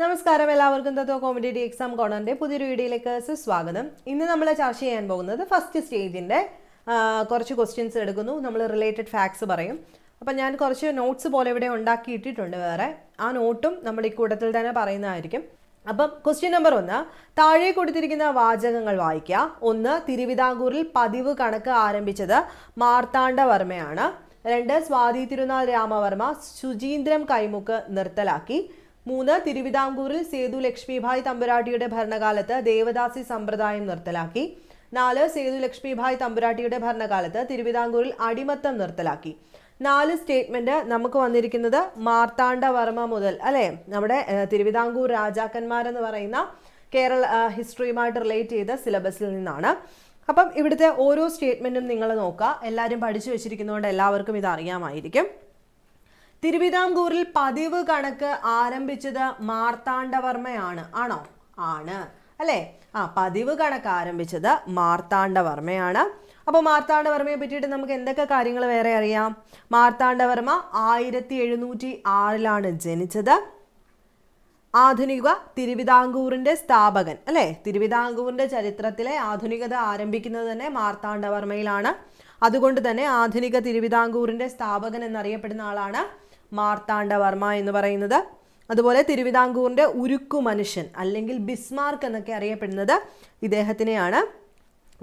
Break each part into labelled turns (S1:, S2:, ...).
S1: നമസ്കാരം എല്ലാവർക്കും തത്വ competitive exam കോണറിന്റെ പുതിയൊരു വീഡിയോയിലേക്ക് സുസ്വാഗതം. ഇന്ന് നമ്മൾ ചർച്ച ചെയ്യാൻ പോകുന്നത് ഫസ്റ്റ് സ്റ്റേജിന്റെ കുറച്ച് ക്വസ്റ്റ്യൻസ് എടുക്കുന്നു. നമ്മൾ റിലേറ്റഡ് ഫാക്ട്സ് പറയും. അപ്പം ഞാൻ കുറച്ച് നോട്ട്സ് പോലെ ഇവിടെ ഉണ്ടാക്കി ഇട്ടിട്ടുണ്ട് വേറെ. ആ നോട്ടും നമ്മൾ ഈ കൂട്ടത്തിൽ തന്നെ പറയുന്നതായിരിക്കും. അപ്പം ക്വസ്റ്റ്യൻ നമ്പർ ഒന്ന് താഴെ കൊടുത്തിരിക്കുന്ന വാചകങ്ങൾ വായിക്കുക. ഒന്ന് തിരുവിതാംകൂറിൽ പതിവ് കണക്ക് ആരംഭിച്ചത് മാർത്താണ്ഡവർമ്മയാണ്. രണ്ട് സ്വാതി തിരുനാൾ രാമവർമ്മ ശുചീന്ദ്രം കൈമുക്ക് നിർത്തലാക്കി. മൂന്ന് തിരുവിതാംകൂറിൽ സേതു ലക്ഷ്മിഭായ് തമ്പുരാട്ടിയുടെ ഭരണകാലത്ത് ദേവദാസി സമ്പ്രദായം നിർത്തലാക്കി. നാല് സേതു ലക്ഷ്മിഭായ് തമ്പുരാട്ടിയുടെ ഭരണകാലത്ത് തിരുവിതാംകൂറിൽ അടിമത്തം നിർത്തലാക്കി. നാല് സ്റ്റേറ്റ്മെന്റ് നമുക്ക് വന്നിരിക്കുന്നത് മാർത്താണ്ഡവർമ്മ മുതൽ അല്ലെ? നമ്മുടെ തിരുവിതാംകൂർ രാജാക്കന്മാരെന്ന് പറയുന്ന കേരള ഹിസ്റ്ററിയുമായിട്ട് റിലേറ്റ് ചെയ്ത സിലബസിൽ നിന്നാണ്. അപ്പം ഇവിടുത്തെ ഓരോ സ്റ്റേറ്റ്മെന്റും നിങ്ങൾ നോക്കുക. എല്ലാവരും പഠിച്ചു വെച്ചിരിക്കുന്നതുകൊണ്ട് എല്ലാവർക്കും ഇത് അറിയാമായിരിക്കും. തിരുവിതാംകൂറിൽ പതിവ് കണക്ക് ആരംഭിച്ചത് മാർത്താണ്ഡവർമ്മയാണ്. ആണോ? ആണ്. അല്ലേ? ആ പതിവ് കണക്ക് ആരംഭിച്ചത് മാർത്താണ്ഡവർമ്മയാണ്. അപ്പോൾ മാർത്താണ്ഡവർമ്മയെ പറ്റിയിട്ട് നമുക്ക് എന്തൊക്കെ കാര്യങ്ങൾ വേറെ അറിയാം? മാർത്താണ്ഡവർമ്മ ആയിരത്തി എഴുന്നൂറ്റി ആറിലാണ് ജനിച്ചത്. ആധുനിക തിരുവിതാംകൂറിന്റെ സ്ഥാപകൻ അല്ലേ? തിരുവിതാംകൂറിന്റെ ചരിത്രത്തിലെ ആധുനികത ആരംഭിക്കുന്നത് തന്നെ മാർത്താണ്ഡവർമ്മയിലാണ്. അതുകൊണ്ട് തന്നെ ആധുനിക തിരുവിതാംകൂറിന്റെ സ്ഥാപകൻ എന്നറിയപ്പെടുന്ന ആളാണ് മാർത്താണ്ഡവർമ്മ എന്ന് പറയുന്നത്. അതുപോലെ തിരുവിതാംകൂറിന്റെ ഉരുക്കു മനുഷ്യൻ അല്ലെങ്കിൽ ബിസ്മാർക്ക് എന്നൊക്കെ അറിയപ്പെടുന്നത് ഇദ്ദേഹത്തിനെയാണ്.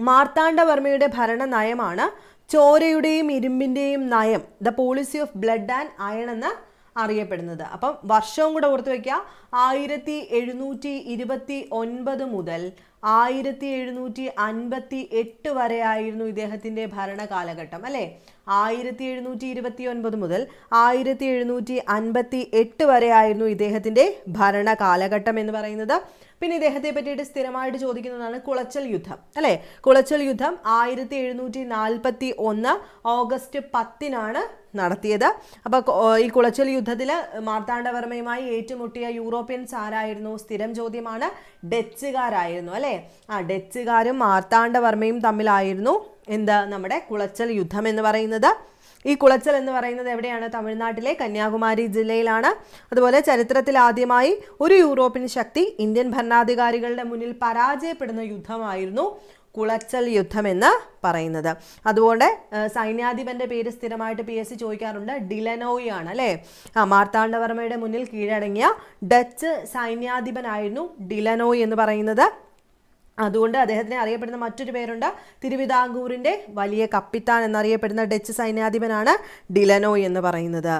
S1: മാർത്താണ്ഡവർമ്മയുടെ ഭരണ നയമാണ് ചോരയുടെയും ഇരുമ്പിന്റെയും നയം the policy of blood and iron എന്ന് അറിയപ്പെടുന്നത്. അപ്പം വർഷവും കൂടെ ഓർത്ത് വയ്ക്കുക. ആയിരത്തി എഴുന്നൂറ്റി ഇരുപത്തി ഒൻപത് മുതൽ ആയിരത്തി എഴുന്നൂറ്റി അൻപത്തി എട്ട് വരെ ആയിരുന്നു ഇദ്ദേഹത്തിന്റെ ഭരണ കാലഘട്ടം അല്ലെ? ആയിരത്തി എഴുന്നൂറ്റി ഇരുപത്തി ഒൻപത് മുതൽ ആയിരത്തി എഴുന്നൂറ്റി അൻപത്തി എട്ട് വരെ ആയിരുന്നു ഇദ്ദേഹത്തിന്റെ ഭരണ കാലഘട്ടം എന്ന് പറയുന്നത്. പിന്നെ ഇദ്ദേഹത്തെ പറ്റിയിട്ട് സ്ഥിരമായിട്ട് ചോദിക്കുന്നതാണ് കുളച്ചൽ യുദ്ധം. അല്ലെ? കുളച്ചൽ യുദ്ധം ആയിരത്തി എഴുന്നൂറ്റി നാൽപ്പത്തി ഒന്ന് ഓഗസ്റ്റ് പത്തിനാണ് നടത്തിയത്. അപ്പോൾ ഈ കുളച്ചൽ യുദ്ധത്തിൽ മാർത്താണ്ഡവർമ്മയുമായി ഏറ്റുമുട്ടിയ യൂറോപ്യൻസ് ആരായിരുന്നു സ്ഥിരം ചോദ്യമാണ് ഡച്ചുകാരായിരുന്നു. അല്ലേ? ആ ഡച്ചുകാരും മാർത്താണ്ഡവർമ്മയും തമ്മിലായിരുന്നു എന്ത് നമ്മുടെ കുളച്ചൽ യുദ്ധം എന്ന് പറയുന്നത്? ഈ കുളച്ചൽ എന്ന് പറയുന്നത് എവിടെയാണ്? തമിഴ്നാട്ടിലെ കന്യാകുമാരി ജില്ലയിലാണ്. അതുപോലെ ചരിത്രത്തിൽ ആദ്യമായി ഒരു യൂറോപ്യൻ ശക്തി ഇന്ത്യൻ ഭരണാധികാരികളുടെ മുന്നിൽ പരാജയപ്പെടുന്ന യുദ്ധമായിരുന്നു കുളച്ചൽ യുദ്ധം എന്ന് പറയുന്നത്. അതുകൊണ്ട് സൈന്യാധിപന്റെ പേര് സ്ഥിരമായിട്ട് പി എസ് സി ചോദിക്കാറുണ്ട്. ഡിലനോയി ആണ് അല്ലേ? ആ മാർത്താണ്ഡവർമ്മയുടെ മുന്നിൽ കീഴടങ്ങിയ ഡച്ച് സൈന്യാധിപനായിരുന്നു ഡിലനോയി എന്ന് പറയുന്നത്. അതുകൊണ്ട് അദ്ദേഹത്തിനെ അറിയപ്പെടുന്ന മറ്റൊരു പേരുണ്ട്. തിരുവിതാംകൂറിന്റെ വലിയ കപ്പിത്താൻ എന്നറിയപ്പെടുന്ന ഡച്ച് സൈന്യാധിപനാണ് ഡിലനോ എന്ന് പറയുന്നത്.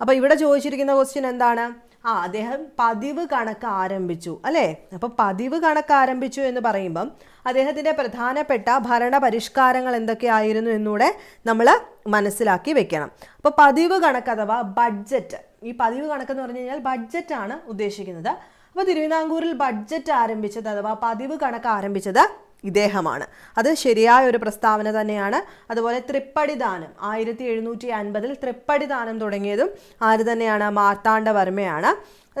S1: അപ്പോൾ ഇവിടെ ചോദിച്ചിരിക്കുന്ന ക്വസ്റ്റ്യൻ എന്താണ്? ആ അദ്ദേഹം പതിവ് കണക്ക് ആരംഭിച്ചു അല്ലേ? അപ്പോൾ പതിവ് കണക്ക് ആരംഭിച്ചു എന്ന് പറയുമ്പം അദ്ദേഹത്തിന്റെ പ്രധാനപ്പെട്ട ഭരണ പരിഷ്കാരങ്ങൾ എന്തൊക്കെയായിരുന്നു എന്നൂടെ നമ്മൾ മനസ്സിലാക്കി വെക്കണം. അപ്പോൾ പതിവ് കണക്ക് അഥവാ ബഡ്ജറ്റ് ഈ പതിവ് കണക്കെന്ന് പറഞ്ഞു കഴിഞ്ഞാൽ ബഡ്ജറ്റാണ് ഉദ്ദേശിക്കുന്നത്. അപ്പോൾ തിരുവിതാംകൂറിൽ ബഡ്ജറ്റ് ആരംഭിച്ചത് അഥവാ പതിവ് കണക്ക് ആരംഭിച്ചത് ഇദ്ദേഹമാണ്. അത് ശരിയായ ഒരു പ്രസ്താവന തന്നെയാണ്. അതുപോലെ തൃപ്പടിദാനം ആയിരത്തി എഴുന്നൂറ്റി അൻപതിൽ തൃപ്പടിദാനം തുടങ്ങിയതും ആര് തന്നെയാണ്? മാർത്താണ്ഡവർമ്മയാണ്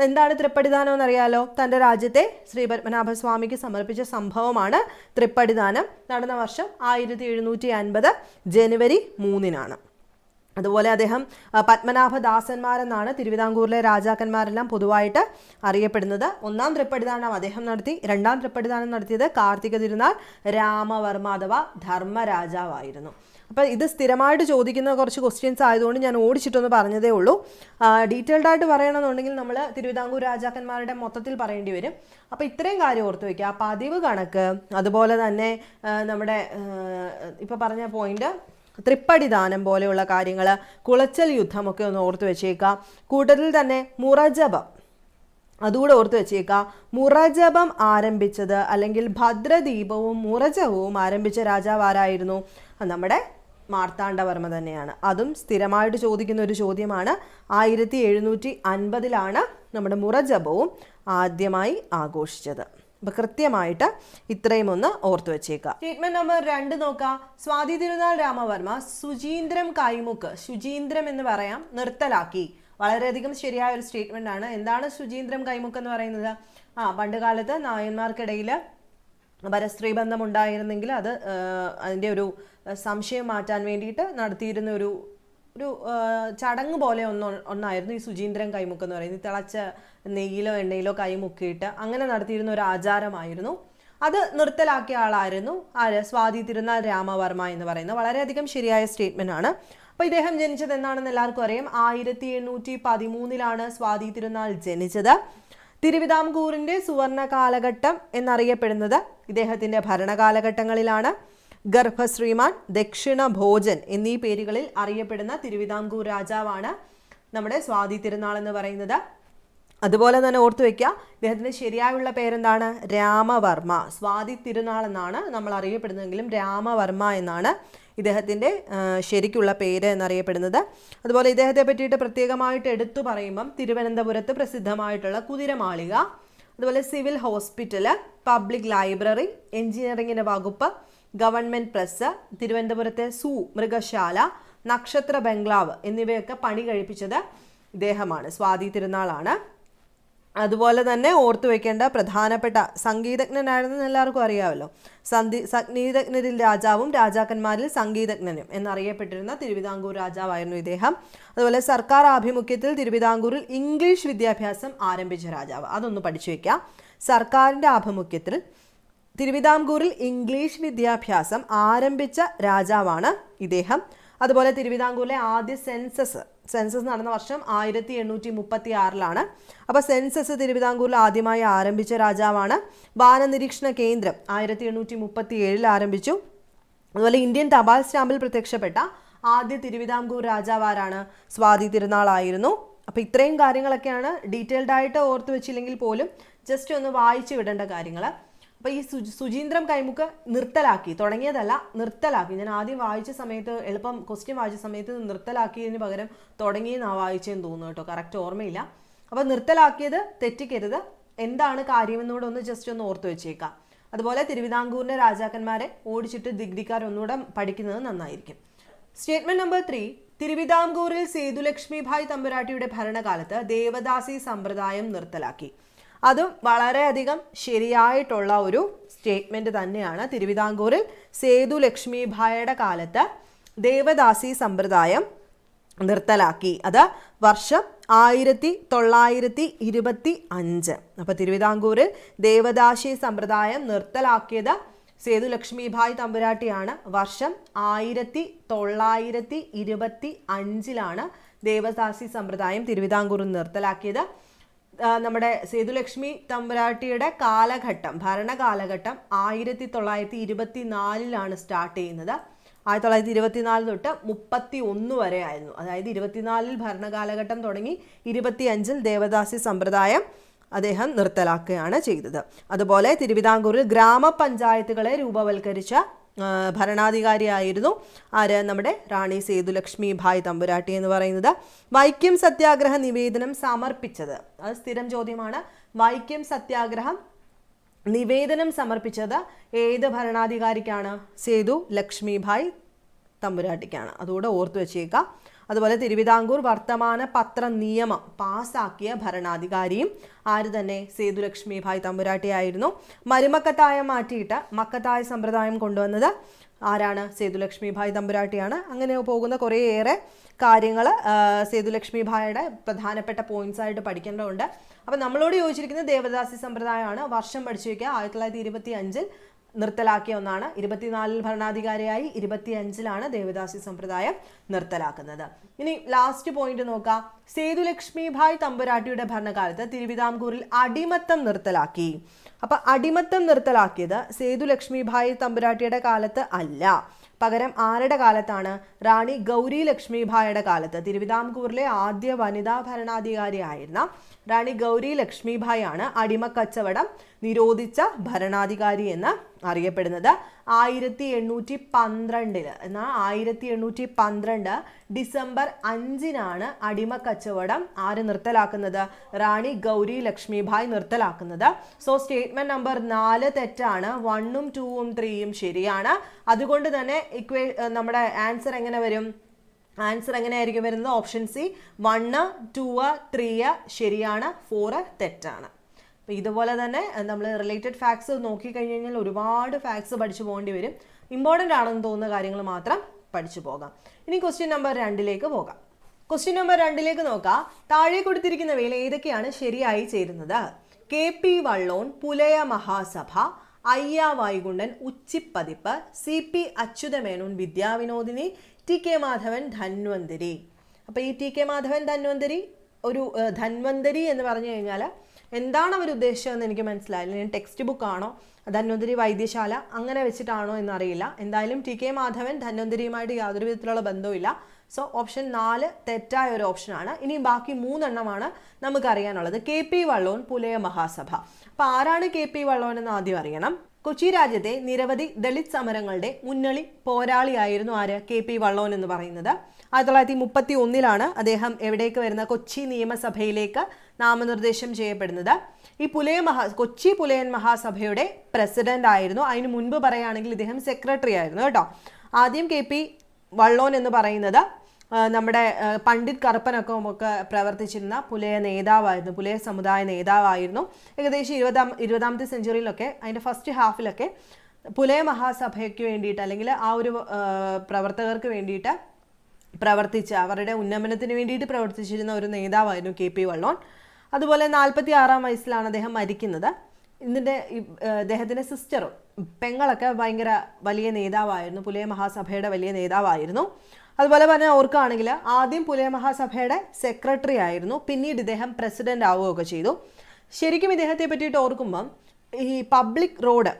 S1: എന്താണ് തൃപ്പടിദാനം എന്നറിയാലോ? തന്റെ രാജ്യത്തെ ശ്രീ പത്മനാഭസ്വാമിക്ക് സമർപ്പിച്ച സംഭവമാണ് തൃപ്പടിദാനം നടന്ന വർഷം ആയിരത്തി എഴുന്നൂറ്റി അൻപത് ജനുവരി മൂന്നിനാണ്. അതുപോലെ അദ്ദേഹം പത്മനാഭദാസന്മാരെന്നാണ് തിരുവിതാംകൂറിലെ രാജാക്കന്മാരെല്ലാം പൊതുവായിട്ട് അറിയപ്പെടുന്നത്. ഒന്നാം തൃപ്പടിദാനം അദ്ദേഹം നടത്തി രണ്ടാം തൃപ്പടിദാനം നടത്തിയത് കാർത്തിക തിരുനാൾ രാമവർമ്മ അഥവാ ധർമ്മരാജാവായിരുന്നു. അപ്പോൾ ഇത് സ്ഥിരമായിട്ട് ചോദിക്കുന്ന കുറച്ച് ക്വസ്റ്റ്യൻസ് ആയതുകൊണ്ട് ഞാൻ ഓടിച്ചിട്ടൊന്ന് പറഞ്ഞതേ ഉള്ളൂ. ഡീറ്റെയിൽഡ് ആയിട്ട് പറയണമെന്നുണ്ടെങ്കിൽ നമ്മൾ തിരുവിതാംകൂർ രാജാക്കന്മാരുടെ മൊത്തത്തിൽ പറയേണ്ടി വരും. അപ്പോൾ ഇത്രയും കാര്യം ഓർത്ത് വയ്ക്കുക പതിവ് കണക്ക് അതുപോലെ തന്നെ നമ്മുടെ ഇപ്പോൾ പറഞ്ഞ പോയിന്റ് തൃപ്പടിദാനം പോലെയുള്ള കാര്യങ്ങൾ കുളച്ചൽ യുദ്ധമൊക്കെ ഒന്ന് ഓർത്തു വെച്ചേക്കാം കൂട്ടത്തിൽ തന്നെ മുറജപം അതുകൂടെ ഓർത്ത് വെച്ചേക്കാം മുറജപം ആരംഭിച്ചത് അല്ലെങ്കിൽ ഭദ്രദീപവും മുറജപവും ആരംഭിച്ച രാജാവ് ആരായിരുന്നു? നമ്മുടെ മാർത്താണ്ഡവർമ്മ തന്നെയാണ്. അതും സ്ഥിരമായിട്ട് ചോദിക്കുന്ന ഒരു ചോദ്യമാണ്. ആയിരത്തി എഴുന്നൂറ്റി അൻപതിലാണ് നമ്മുടെ മുറജപവും ആദ്യമായി ആഘോഷിച്ചത്. അപ്പൊ കൃത്യമായിട്ട് ഇത്രയും ഒന്ന് ഓർത്തു വെച്ചേക്കാം. സ്റ്റേറ്റ്മെന്റ് നമ്പർ രണ്ട് നോക്കാം. സ്വാതി തിരുനാൾ രാമവർമ്മ സുചീന്ദ്രം കൈമുക്ക് ശുചീന്ദ്രം എന്ന് പറയാം നിർത്തലാക്കി. വളരെയധികം ശരിയായ ഒരു സ്റ്റേറ്റ്മെന്റ് ആണ്. എന്താണ് ശുചീന്ദ്രം കൈമുക്ക് എന്ന് പറയുന്നത്? ആ പണ്ട് കാലത്ത് നായന്മാർക്കിടയിൽ പരസ്ത്രീ ബന്ധം ഉണ്ടായിരുന്നെങ്കിൽ അത് അതിന്റെ ഒരു സംശയം മാറ്റാൻ വേണ്ടിയിട്ട് നടത്തിയിരുന്ന ഒരു ഒരു ചടങ്ങ് പോലെ ഒന്ന് ഒന്നായിരുന്നു ഈ സുചീന്ദ്രൻ കൈമുക്ക് എന്ന് പറയുന്നത്. തിളച്ച നെയ്യിലോ എണ്ണയിലോ കൈമുക്കിയിട്ട് അങ്ങനെ നടത്തിയിരുന്ന ഒരു ആചാരമായിരുന്നു. അത് നിർത്തലാക്കിയ ആളായിരുന്നു ആര്? സ്വാതി തിരുനാൾ രാമവർമ്മ എന്ന് പറയുന്നത്. വളരെയധികം ശരിയായ സ്റ്റേറ്റ്മെന്റ് ആണ്. അപ്പോൾ ഇദ്ദേഹം ജനിച്ചത് എന്നാണെന്ന് എല്ലാവർക്കും അറിയാം. ആയിരത്തി എണ്ണൂറ്റി പതിമൂന്നിലാണ് സ്വാതി തിരുനാൾ ജനിച്ചത്. തിരുവിതാംകൂറിന്റെ സുവർണ കാലഘട്ടം എന്നറിയപ്പെടുന്നത് ഇദ്ദേഹത്തിന്റെ ഭരണകാലഘട്ടങ്ങളിലാണ്. ഗർഭശ്രീമാൻ ദക്ഷിണ ഭോജൻ എന്നീ പേരുകളിൽ അറിയപ്പെടുന്ന തിരുവിതാംകൂർ രാജാവാണ് നമ്മുടെ സ്വാതി തിരുനാൾ എന്ന് പറയുന്നത്. അതുപോലെ തന്നെ ഓർത്തു വെക്കുക ഇദ്ദേഹത്തിന്റെ ശരിയായുള്ള പേരെന്താണ്? രാമവർമ്മ. സ്വാതി തിരുനാൾ എന്നാണ് നമ്മൾ അറിയപ്പെടുന്നതെങ്കിലും രാമവർമ്മ എന്നാണ് ഇദ്ദേഹത്തിന്റെ ശരിക്കുള്ള പേര് എന്നറിയപ്പെടുന്നത്. അതുപോലെ ഇദ്ദേഹത്തെ പറ്റിയിട്ട് പ്രത്യേകമായിട്ട് എടുത്തു പറയുമ്പം തിരുവനന്തപുരത്ത് പ്രസിദ്ധമായിട്ടുള്ള കുതിരമാളിക അതുപോലെ സിവിൽ ഹോസ്പിറ്റൽ പബ്ലിക് ലൈബ്രറി എൻജിനീയറിങ്ങിന്റെ വകുപ്പ് ഗവൺമെന്റ് പ്രസ് തിരുവനന്തപുരത്തെ സൂ മൃഗശാല നക്ഷത്ര ബംഗ്ലാവ് എന്നിവയൊക്കെ പണി കഴിപ്പിച്ചത് ഇദ്ദേഹമാണ്. സ്വാതി തിരുനാളാണ്. അതുപോലെ തന്നെ ഓർത്തു വെക്കേണ്ട പ്രധാനപ്പെട്ട സംഗീതജ്ഞനായിരുന്നെന്ന് എല്ലാവർക്കും അറിയാമല്ലോ. സന്ധി സംഗീതജ്ഞരിൽ രാജാവും രാജാക്കന്മാരിൽ സംഗീതജ്ഞനും എന്നറിയപ്പെട്ടിരുന്ന തിരുവിതാംകൂർ രാജാവായിരുന്നു ഇദ്ദേഹം. അതുപോലെ സർക്കാർ ആഭിമുഖ്യത്തിൽ തിരുവിതാംകൂറിൽ ഇംഗ്ലീഷ് വിദ്യാഭ്യാസം ആരംഭിച്ച രാജാവ്. അതൊന്ന് പഠിച്ചു വെക്കാം. സർക്കാരിന്റെ ആഭിമുഖ്യത്തിൽ തിരുവിതാംകൂറിൽ ഇംഗ്ലീഷ് വിദ്യാഭ്യാസം ആരംഭിച്ച രാജാവാണ് ഇദ്ദേഹം. അതുപോലെ തിരുവിതാംകൂറിലെ ആദ്യ സെൻസസ് സെൻസസ് നടന്ന വർഷം ആയിരത്തി എണ്ണൂറ്റി മുപ്പത്തി ആറിലാണ് അപ്പോൾ സെൻസസ് തിരുവിതാംകൂറിൽ ആദ്യമായി ആരംഭിച്ച രാജാവാണ്. വാനനിരീക്ഷണ കേന്ദ്രം ആയിരത്തി എണ്ണൂറ്റി മുപ്പത്തി ഏഴിൽ ആരംഭിച്ചു. അതുപോലെ ഇന്ത്യൻ തപാൽ സ്റ്റാമ്പിൽ പ്രത്യക്ഷപ്പെട്ട ആദ്യ തിരുവിതാംകൂർ രാജാവാരാണ് സ്വാതി തിരുനാളായിരുന്നു അപ്പോൾ ഇത്രയും കാര്യങ്ങളൊക്കെയാണ് ഡീറ്റെയിൽഡായിട്ട് ഓർത്ത് വെച്ചില്ലെങ്കിൽ പോലും ജസ്റ്റ് ഒന്ന് വായിച്ചു വിടേണ്ട കാര്യങ്ങൾ അപ്പോൾ ഈ സുചീന്ദ്രം കൈമുക്ക് നിർത്തലാക്കി തുടങ്ങിയതല്ല നിർത്തലാക്കി. ഞാൻ ആദ്യം വായിച്ച സമയത്ത് എളുപ്പം ക്വസ്റ്റ്യൻ വായിച്ച സമയത്ത് നിർത്തലാക്കിയതിന് പകരം തുടങ്ങിയെന്നാണ് വായിച്ചതെന്ന് തോന്നുന്നു കേട്ടോ. കറക്റ്റ് ഓർമ്മയില്ല. അപ്പോൾ നിർത്തലാക്കിയത് തെറ്റിക്കരുത്. എന്താണ് കാര്യമെന്നൂടെ ഒന്ന് ജസ്റ്റ് ഒന്ന് ഓർത്തു വെച്ചേക്കാം. അതുപോലെ തിരുവിതാംകൂറിന്റെ രാജാക്കന്മാരെ ഓടിച്ചിട്ട് ദിഗ്ദിക്കാർ ഒന്നുകൂടെ പഠിക്കുന്നത് നന്നായിരിക്കും. സ്റ്റേറ്റ്മെന്റ് നമ്പർ ത്രീ തിരുവിതാംകൂറിൽ സേതുലക്ഷ്മിഭായ് തമ്പുരാട്ടിയുടെ ഭരണകാലത്ത് ദേവദാസി സമ്പ്രദായം നിർത്തലാക്കി. അതും വളരെയധികം ശരിയായിട്ടുള്ള ഒരു സ്റ്റേറ്റ്മെന്റ് തന്നെയാണ് തിരുവിതാംകൂറിൽ സേതു ലക്ഷ്മിഭായയുടെ കാലത്ത് ദേവദാസി സമ്പ്രദായം നിർത്തലാക്കി. അത് വർഷം ആയിരത്തി തൊള്ളായിരത്തി ഇരുപത്തി അഞ്ച്. അപ്പോൾ തിരുവിതാംകൂറിൽ ദേവദാസി സമ്പ്രദായം നിർത്തലാക്കിയത് സേതു ലക്ഷ്മിഭായ് തമ്പുരാട്ടിയാണ്. വർഷം ആയിരത്തി തൊള്ളായിരത്തി ഇരുപത്തി അഞ്ചിലാണ് ദേവദാസി സമ്പ്രദായം തിരുവിതാംകൂറിൽ നിർത്തലാക്കിയത്. നമ്മുടെ സേതുലക്ഷ്മി തമ്പുരാട്ടിയുടെ കാലഘട്ടം ഭരണകാലഘട്ടം ആയിരത്തി തൊള്ളായിരത്തി ഇരുപത്തി നാലിലാണ് സ്റ്റാർട്ട് ചെയ്യുന്നത്. ആയിരത്തി തൊള്ളായിരത്തി ഇരുപത്തിനാല് തൊട്ട് മുപ്പത്തി ഒന്ന് വരെ ആയിരുന്നു. അതായത് ഇരുപത്തിനാലിൽ ഭരണകാലഘട്ടം തുടങ്ങി ഇരുപത്തി അഞ്ചിൽ ദേവദാസി സമ്പ്രദായം അദ്ദേഹം നിർത്തലാക്കുകയാണ് ചെയ്തത്. അതുപോലെ തിരുവിതാംകൂറിൽ ഗ്രാമപഞ്ചായത്തുകളെ രൂപവൽക്കരിച്ച ഭരണാധികാരിയായിരുന്നു ആര്? നമ്മുടെ റാണി സേതുലക്ഷ്മി ഭായ് തമ്പുരാട്ടി എന്ന് പറയുന്നത്. വൈക്കം സത്യാഗ്രഹ നിവേദനം സമർപ്പിച്ചത്. അത് സ്ഥിരം ചോദ്യമാണ്. വൈക്കം സത്യാഗ്രഹം നിവേദനം സമർപ്പിച്ചത് ഏത് ഭരണാധികാരിക്കാണ്? സേതു ലക്ഷ്മിഭായ് തമ്പുരാട്ടിക്കാണ്. അതുകൂടെ ഓർത്തു വെച്ചേക്കാം. അതുപോലെ തിരുവിതാംകൂർ വർത്തമാന പത്ര നിയമം പാസാക്കിയ ഭരണാധികാരിയും ആര് തന്നെ? സേതുലക്ഷ്മി ഭായ് തമ്പുരാട്ടിയായിരുന്നു. മരുമക്കത്തായ മാറ്റിയിട്ട് മക്കത്തായ സമ്പ്രദായം കൊണ്ടുവന്നത് ആരാണ്? സേതുലക്ഷ്മി ഭായ് തമ്പുരാട്ടിയാണ്. അങ്ങനെ പോകുന്ന കുറേയേറെ കാര്യങ്ങൾ സേതുലക്ഷ്മി ഭായുടെ പ്രധാനപ്പെട്ട പോയിന്റ്സ് ആയിട്ട് പഠിക്കേണ്ടതുണ്ട്. അപ്പം നമ്മളോട് യോജിച്ചിരിക്കുന്ന ദേവദാസി സമ്പ്രദായമാണ് വർഷം പഠിച്ചു വയ്ക്കുക ആയിരത്തി തൊള്ളായിരത്തി ഇരുപത്തി അഞ്ചിൽ നിർത്തലാക്കിയ ഒന്നാണ്. ഇരുപത്തിനാലിൽ ഭരണാധികാരിയായി ഇരുപത്തിയഞ്ചിലാണ് ദേവദാസി സമ്പ്രദായം നിർത്തലാക്കുന്നത്. ഇനി ലാസ്റ്റ് പോയിന്റ് നോക്കാം. സേതുലക്ഷ്മി ഭായ് തമ്പുരാട്ടിയുടെ ഭരണകാലത്ത് തിരുവിതാംകൂറിൽ അടിമത്തം നിർത്തലാക്കി. അപ്പൊ അടിമത്തം നിർത്തലാക്കിയത് സേതുലക്ഷ്മി ഭായ് തമ്പുരാട്ടിയുടെ കാലത്ത് അല്ല. പകരം ആരുടെ കാലത്താണ്? റാണി ഗൗരി ലക്ഷ്മിഭായുടെ കാലത്ത്. തിരുവിതാംകൂറിലെ ആദ്യ വനിതാ ഭരണാധികാരിയായിരുന്ന റാണി ഗൗരി ലക്ഷ്മിഭായാണ് അടിമക്കച്ചവടം നിരോധിച്ച ഭരണാധികാരി എന്ന് അറിയപ്പെടുന്നത്. ആയിരത്തി എണ്ണൂറ്റി പന്ത്രണ്ടിൽ എന്നാൽ ആയിരത്തി എണ്ണൂറ്റി പന്ത്രണ്ട് ഡിസംബർ അഞ്ചിനാണ് അടിമക്കച്ചവടം ആര് നിർത്തലാക്കുന്നത്? റാണി ഗൗരി ലക്ഷ്മിഭായ് നിർത്തലാക്കുന്നത്. സോ സ്റ്റേറ്റ്മെന്റ് നമ്പർ നാല് തെറ്റാണ്. വണ്ണും ടൂവും ത്രീയും ശരിയാണ്. അതുകൊണ്ട് തന്നെ ഇക്വേ നമ്മുടെ ആൻസർ എങ്ങനെ വരും? ആൻസർ എങ്ങനെയായിരിക്കും വരുന്നത്? Option C one two three ശരിയാണ് ഫോറ് തെറ്റാണ്. അപ്പോൾ ഇതുപോലെ തന്നെ നമ്മൾ റിലേറ്റഡ് ഫാക്ട്സ് നോക്കിക്കഴിഞ്ഞ് കഴിഞ്ഞാൽ ഒരുപാട് ഫാക്ട്സ് പഠിച്ചു പോകേണ്ടി വരും. ഇമ്പോർട്ടന്റ് ആണെന്ന് തോന്നുന്ന കാര്യങ്ങൾ മാത്രം പഠിച്ചു പോകാം. ഇനി ക്വസ്റ്റ്യൻ നമ്പർ രണ്ടിലേക്ക് പോകാം. ക്വസ്റ്റ്യൻ നമ്പർ രണ്ടിലേക്ക് നോക്കാം. താഴെ കൊടുത്തിരിക്കുന്നവയിൽ ഏതൊക്കെയാണ്? ശരിയായി ചേരുന്നത്. K P Vallon Pulaya Mahasabha Ayya Vaikundan Uchippadippu C P Achutha Menon Vidyavinodini T K Madhavan Dhanvantari. അപ്പോൾ ഈ ടി കെ മാധവൻ ധന്വന്തരി ഒരു ധന്വന്തരി എന്ന് പറഞ്ഞു കഴിഞ്ഞാൽ എന്താണ് അവർ ഉദ്ദേശിച്ചതെന്ന് എനിക്ക് മനസ്സിലായില്ല. ഞാൻ ടെക്സ്റ്റ് ബുക്ക് ആണോ ധന്വന്തരി വൈദ്യശാല അങ്ങനെ വെച്ചിട്ടാണോ എന്നറിയില്ല. എന്തായാലും ടി കെ മാധവൻ ധന്വന്തരിയുമായിട്ട് യാതൊരു വിധത്തിലുള്ള ബന്ധവുമില്ല. സോ ഓപ്ഷൻ നാല് തെറ്റായ ഒരു ഓപ്ഷനാണ്. ഇനി ബാക്കി മൂന്നെണ്ണമാണ് നമുക്കറിയാനുള്ളത്. K P Vallon Pulaya Mahasabha. അപ്പോൾ ആരാണ് കെ പി വള്ളോൻ എന്ന് ആദ്യം അറിയണം. കൊച്ചി രാജ്യത്തെ നിരവധി ദളിത് സമരങ്ങളുടെ മുന്നണി പോരാളിയായിരുന്നു ആര്? കെ പി വള്ളോൻ എന്ന് പറയുന്നത്. ആയിരത്തി തൊള്ളായിരത്തി മുപ്പത്തി ഒന്നിലാണ് അദ്ദേഹം എവിടേക്ക് വരുന്ന കൊച്ചി നിയമസഭയിലേക്ക് നാമനിർദ്ദേശം ചെയ്യപ്പെടുന്നത്. ഈ പുലയ മഹാ കൊച്ചി പുലയൻ മഹാസഭയുടെ പ്രസിഡന്റ് ആയിരുന്നു. അതിന് മുൻപ് പറയുകയാണെങ്കിൽ ഇദ്ദേഹം സെക്രട്ടറി ആയിരുന്നു കേട്ടോ. ആദ്യം കെ പി വള്ളോൻ എന്ന് പറയുന്നത് നമ്മുടെ പണ്ഡിറ്റ് കറുപ്പനൊക്കെ ഒക്കെ പ്രവർത്തിച്ചിരുന്ന പുലയ നേതാവായിരുന്നു പുലയ സമുദായ നേതാവായിരുന്നു. ഏകദേശം ഇരുപതാം ഇരുപതാമത്തെ സെഞ്ചുറിയിലൊക്കെ അതിന്റെ ഫസ്റ്റ് ഹാഫിലൊക്കെ പുലയ മഹാസഭയ്ക്ക് വേണ്ടിയിട്ട് അല്ലെങ്കിൽ ആ ഒരു പ്രവർത്തകർക്ക് വേണ്ടിയിട്ട് പ്രവർത്തിച്ച അവരുടെ ഉന്നമനത്തിന് വേണ്ടിയിട്ട് പ്രവർത്തിച്ചിരുന്ന ഒരു നേതാവായിരുന്നു കെ പി വള്ളോൺ അതുപോലെ നാൽപ്പത്തി ആറാം വയസ്സിലാണ് അദ്ദേഹം മരിക്കുന്നത്. ഇതിന്റെ അദ്ദേഹത്തിന്റെ സിസ്റ്ററും പെങ്ങളൊക്കെ ഭയങ്കര വലിയ നേതാവായിരുന്നു പുലയ മഹാസഭയുടെ വലിയ നേതാവായിരുന്നു. അതുപോലെ പറഞ്ഞ ഓർക്കുകയാണെങ്കിൽ ആദ്യം പുലയ മഹാസഭയുടെ സെക്രട്ടറി ആയിരുന്നു. പിന്നീട് ഇദ്ദേഹം പ്രസിഡന്റ് ആവുകയൊക്കെ ചെയ്തു. ശരിക്കും ഇദ്ദേഹത്തെ പറ്റിയിട്ട് ഓർക്കുമ്പം ഈ പബ്ലിക് റോഡ്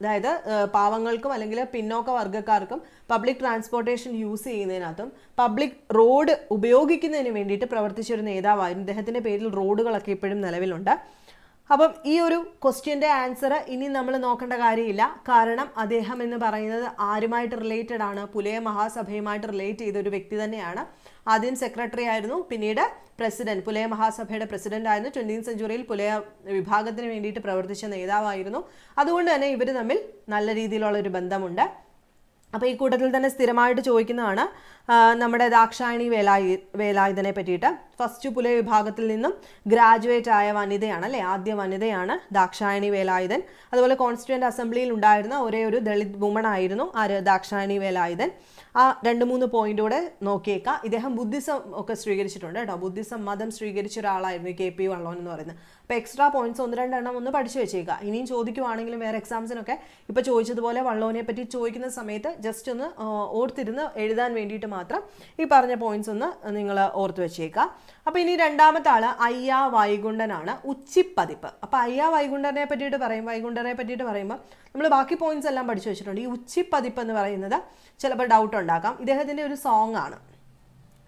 S1: അതായത് പാവങ്ങൾക്കും അല്ലെങ്കിൽ പിന്നോക്ക വർഗക്കാർക്കും പബ്ലിക് ട്രാൻസ്പോർട്ടേഷൻ യൂസ് ചെയ്യുന്നതിനകത്തും പബ്ലിക് റോഡ് ഉപയോഗിക്കുന്നതിന് വേണ്ടിയിട്ട് പ്രവർത്തിച്ച ഒരു നേതാവായിരുന്നു. ഇദ്ദേഹത്തിന്റെ പേരിൽ റോഡുകളൊക്കെ ഇപ്പോഴും നിലവിലുണ്ട്. അപ്പം ഈ ഒരു ക്വസ്റ്റ്യന്റെ ആൻസർ ഇനി നമ്മൾ നോക്കേണ്ട കാര്യമില്ല. കാരണം അദ്ദേഹം എന്ന് പറയുന്നത് ആരുമായിട്ട് റിലേറ്റഡ് ആണ്. പുലയ മഹാസഭയുമായിട്ട് റിലേറ്റ് ചെയ്ത ഒരു വ്യക്തി തന്നെയാണ്. ആദ്യം സെക്രട്ടറി ആയിരുന്നു പിന്നീട് പ്രസിഡന്റ് പുലയ മഹാസഭയുടെ പ്രസിഡന്റ് ആയിരുന്നു. ട്വന്റീൻ സെഞ്ചുറിയിൽ പുലയ വിഭാഗത്തിന് വേണ്ടിയിട്ട് പ്രവർത്തിച്ച നേതാവായിരുന്നു. അതുകൊണ്ട് തന്നെ ഇവർ തമ്മിൽ നല്ല രീതിയിലുള്ള ഒരു ബന്ധമുണ്ട്. അപ്പോൾ ഈ കൂട്ടത്തിൽ തന്നെ സ്ഥിരമായിട്ട് ചോദിക്കുന്നതാണ് നമ്മുടെ ദാക്ഷായണി വേലായു വേലായുധനെ പറ്റിയിട്ട്. ഫസ്റ്റ് പുല വിഭാഗത്തിൽ നിന്നും ഗ്രാജുവേറ്റ് ആയ വനിതയാണ് അല്ലേ? ആദ്യ വനിതയാണ് ദാക്ഷായണി വേലായുധൻ. അതുപോലെ കോൺസ്റ്റിറ്റ്യന്റ് അസംബ്ലിയിൽ ഉണ്ടായിരുന്ന ഒരേ ഒരു ദളിത് വുമൺ ആയിരുന്നു ആര്? ദാക്ഷായണി വേലായുധൻ. ആ രണ്ട് മൂന്ന് പോയിന്റൂടെ നോക്കിയേക്കാം. ഇദ്ദേഹം ബുദ്ധിസം ഒക്കെ സ്വീകരിച്ചിട്ടുണ്ട് കേട്ടോ. ബുദ്ധിസം മതം സ്വീകരിച്ച ഒരാളായിരുന്നു കെ പി വള്ളോൻ എന്ന് പറയുന്നത്. അപ്പോൾ എക്സ്ട്രാ പോയിന്റ്സ് ഒന്ന് രണ്ടെണ്ണം ഒന്ന് പഠിച്ചു വെച്ചേക്കുക ഇനിയും ചോദിക്കുവാണെങ്കിലും വേറെ എക്സാംസിനൊക്കെ ഇപ്പോൾ ചോദിച്ചതുപോലെ വള്ളോനെ പറ്റി ചോദിക്കുന്ന സമയത്ത് ജസ്റ്റ് ഒന്ന് ഓർത്തിരുന്ന് എഴുതാൻ വേണ്ടിയിട്ട് മാത്രം ഈ പറഞ്ഞ പോയിന്റ്സ് ഒന്ന് നിങ്ങൾ ഓർത്ത് വെച്ചേക്കുക അപ്പോൾ ഇനി രണ്ടാമത്തെ ആൾ അയ്യ വൈകുണ്ഠനാണ്. ഉച്ചിപ്പതിപ്പ്. അപ്പോൾ അയ്യ വൈകുണ്ഠനെ പറ്റിയിട്ട് പറയും. വൈകുണ്ഠനെ പറ്റിയിട്ട് പറയുമ്പോൾ നമ്മൾ ബാക്കി പോയിന്റ്സ് എല്ലാം പഠിച്ചു വെച്ചിട്ടുണ്ട്. ഈ ഉച്ചിപ്പതിപ്പ് എന്ന് പറയുന്നത് ചിലപ്പോൾ ഡൗട്ട് ഉണ്ടാക്കാം. ഇദ്ദേഹത്തിന്റെ ഒരു സോങ് ആണ്.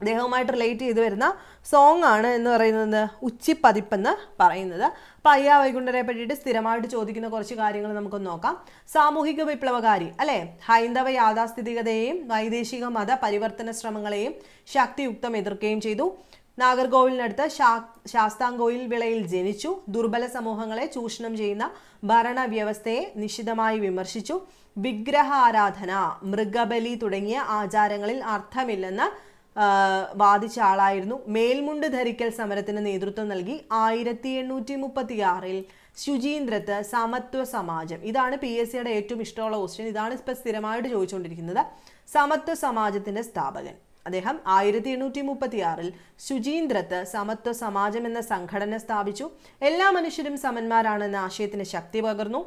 S1: അദ്ദേഹവുമായിട്ട് റിലേറ്റ് ചെയ്ത് വരുന്ന സോങ് ആണ് എന്ന് പറയുന്നത് ഉച്ചിപ്പതിപ്പെന്ന് പറയുന്നത്. അപ്പം അയ്യാ വൈകുണ്ഠരെ പറ്റിയിട്ട് സ്ഥിരമായിട്ട് ചോദിക്കുന്ന കുറച്ച് കാര്യങ്ങൾ നമുക്കൊന്ന് നോക്കാം. സാമൂഹിക വിപ്ലവകാരി അല്ലേ? ഹൈന്ദവ യാഥാസ്ഥിതികതയെയും വൈദേശിക മത പരിവർത്തന ശ്രമങ്ങളെയും ശക്തിയുക്തം എതിർക്കുകയും ചെയ്തു. നാഗർകോവിലിനടുത്ത് ശാ ശാസ്താംകോയിൽ വിളയിൽ ജനിച്ചു. ദുർബല സമൂഹങ്ങളെ ചൂഷണം ചെയ്യുന്ന ഭരണവ്യവസ്ഥയെ നിശിതമായി വിമർശിച്ചു. വിഗ്രഹാരാധന മൃഗബലി തുടങ്ങിയ ആചാരങ്ങളിൽ അർത്ഥമില്ലെന്ന് വാദിച്ച ആളായിരുന്നു. മേൽമുണ്ട് ധരിക്കൽ സമരത്തിന് നേതൃത്വം നൽകി ആയിരത്തി എണ്ണൂറ്റി മുപ്പത്തി ആറിൽ ശുചീന്ദ്രത്ത് സമത്വ സമാജം. ഇതാണ് പി എസ് സിയുടെ ഏറ്റവും ഇഷ്ടമുള്ള ക്വസ്റ്റ്യൻ ഇതാണ് ഇപ്പം സ്ഥിരമായിട്ട് ചോദിച്ചുകൊണ്ടിരിക്കുന്നത്. സമത്വ സമാജത്തിന്റെ സ്ഥാപകൻ. അദ്ദേഹം ആയിരത്തി എണ്ണൂറ്റി മുപ്പത്തി ആറിൽ ശുചീന്ദ്രത്ത് സമത്വ സമാജം എന്ന സംഘടന സ്ഥാപിച്ചു. എല്ലാ മനുഷ്യരും സമന്മാരാണെന്ന ആശയത്തിന് ശക്തി പകർന്നു.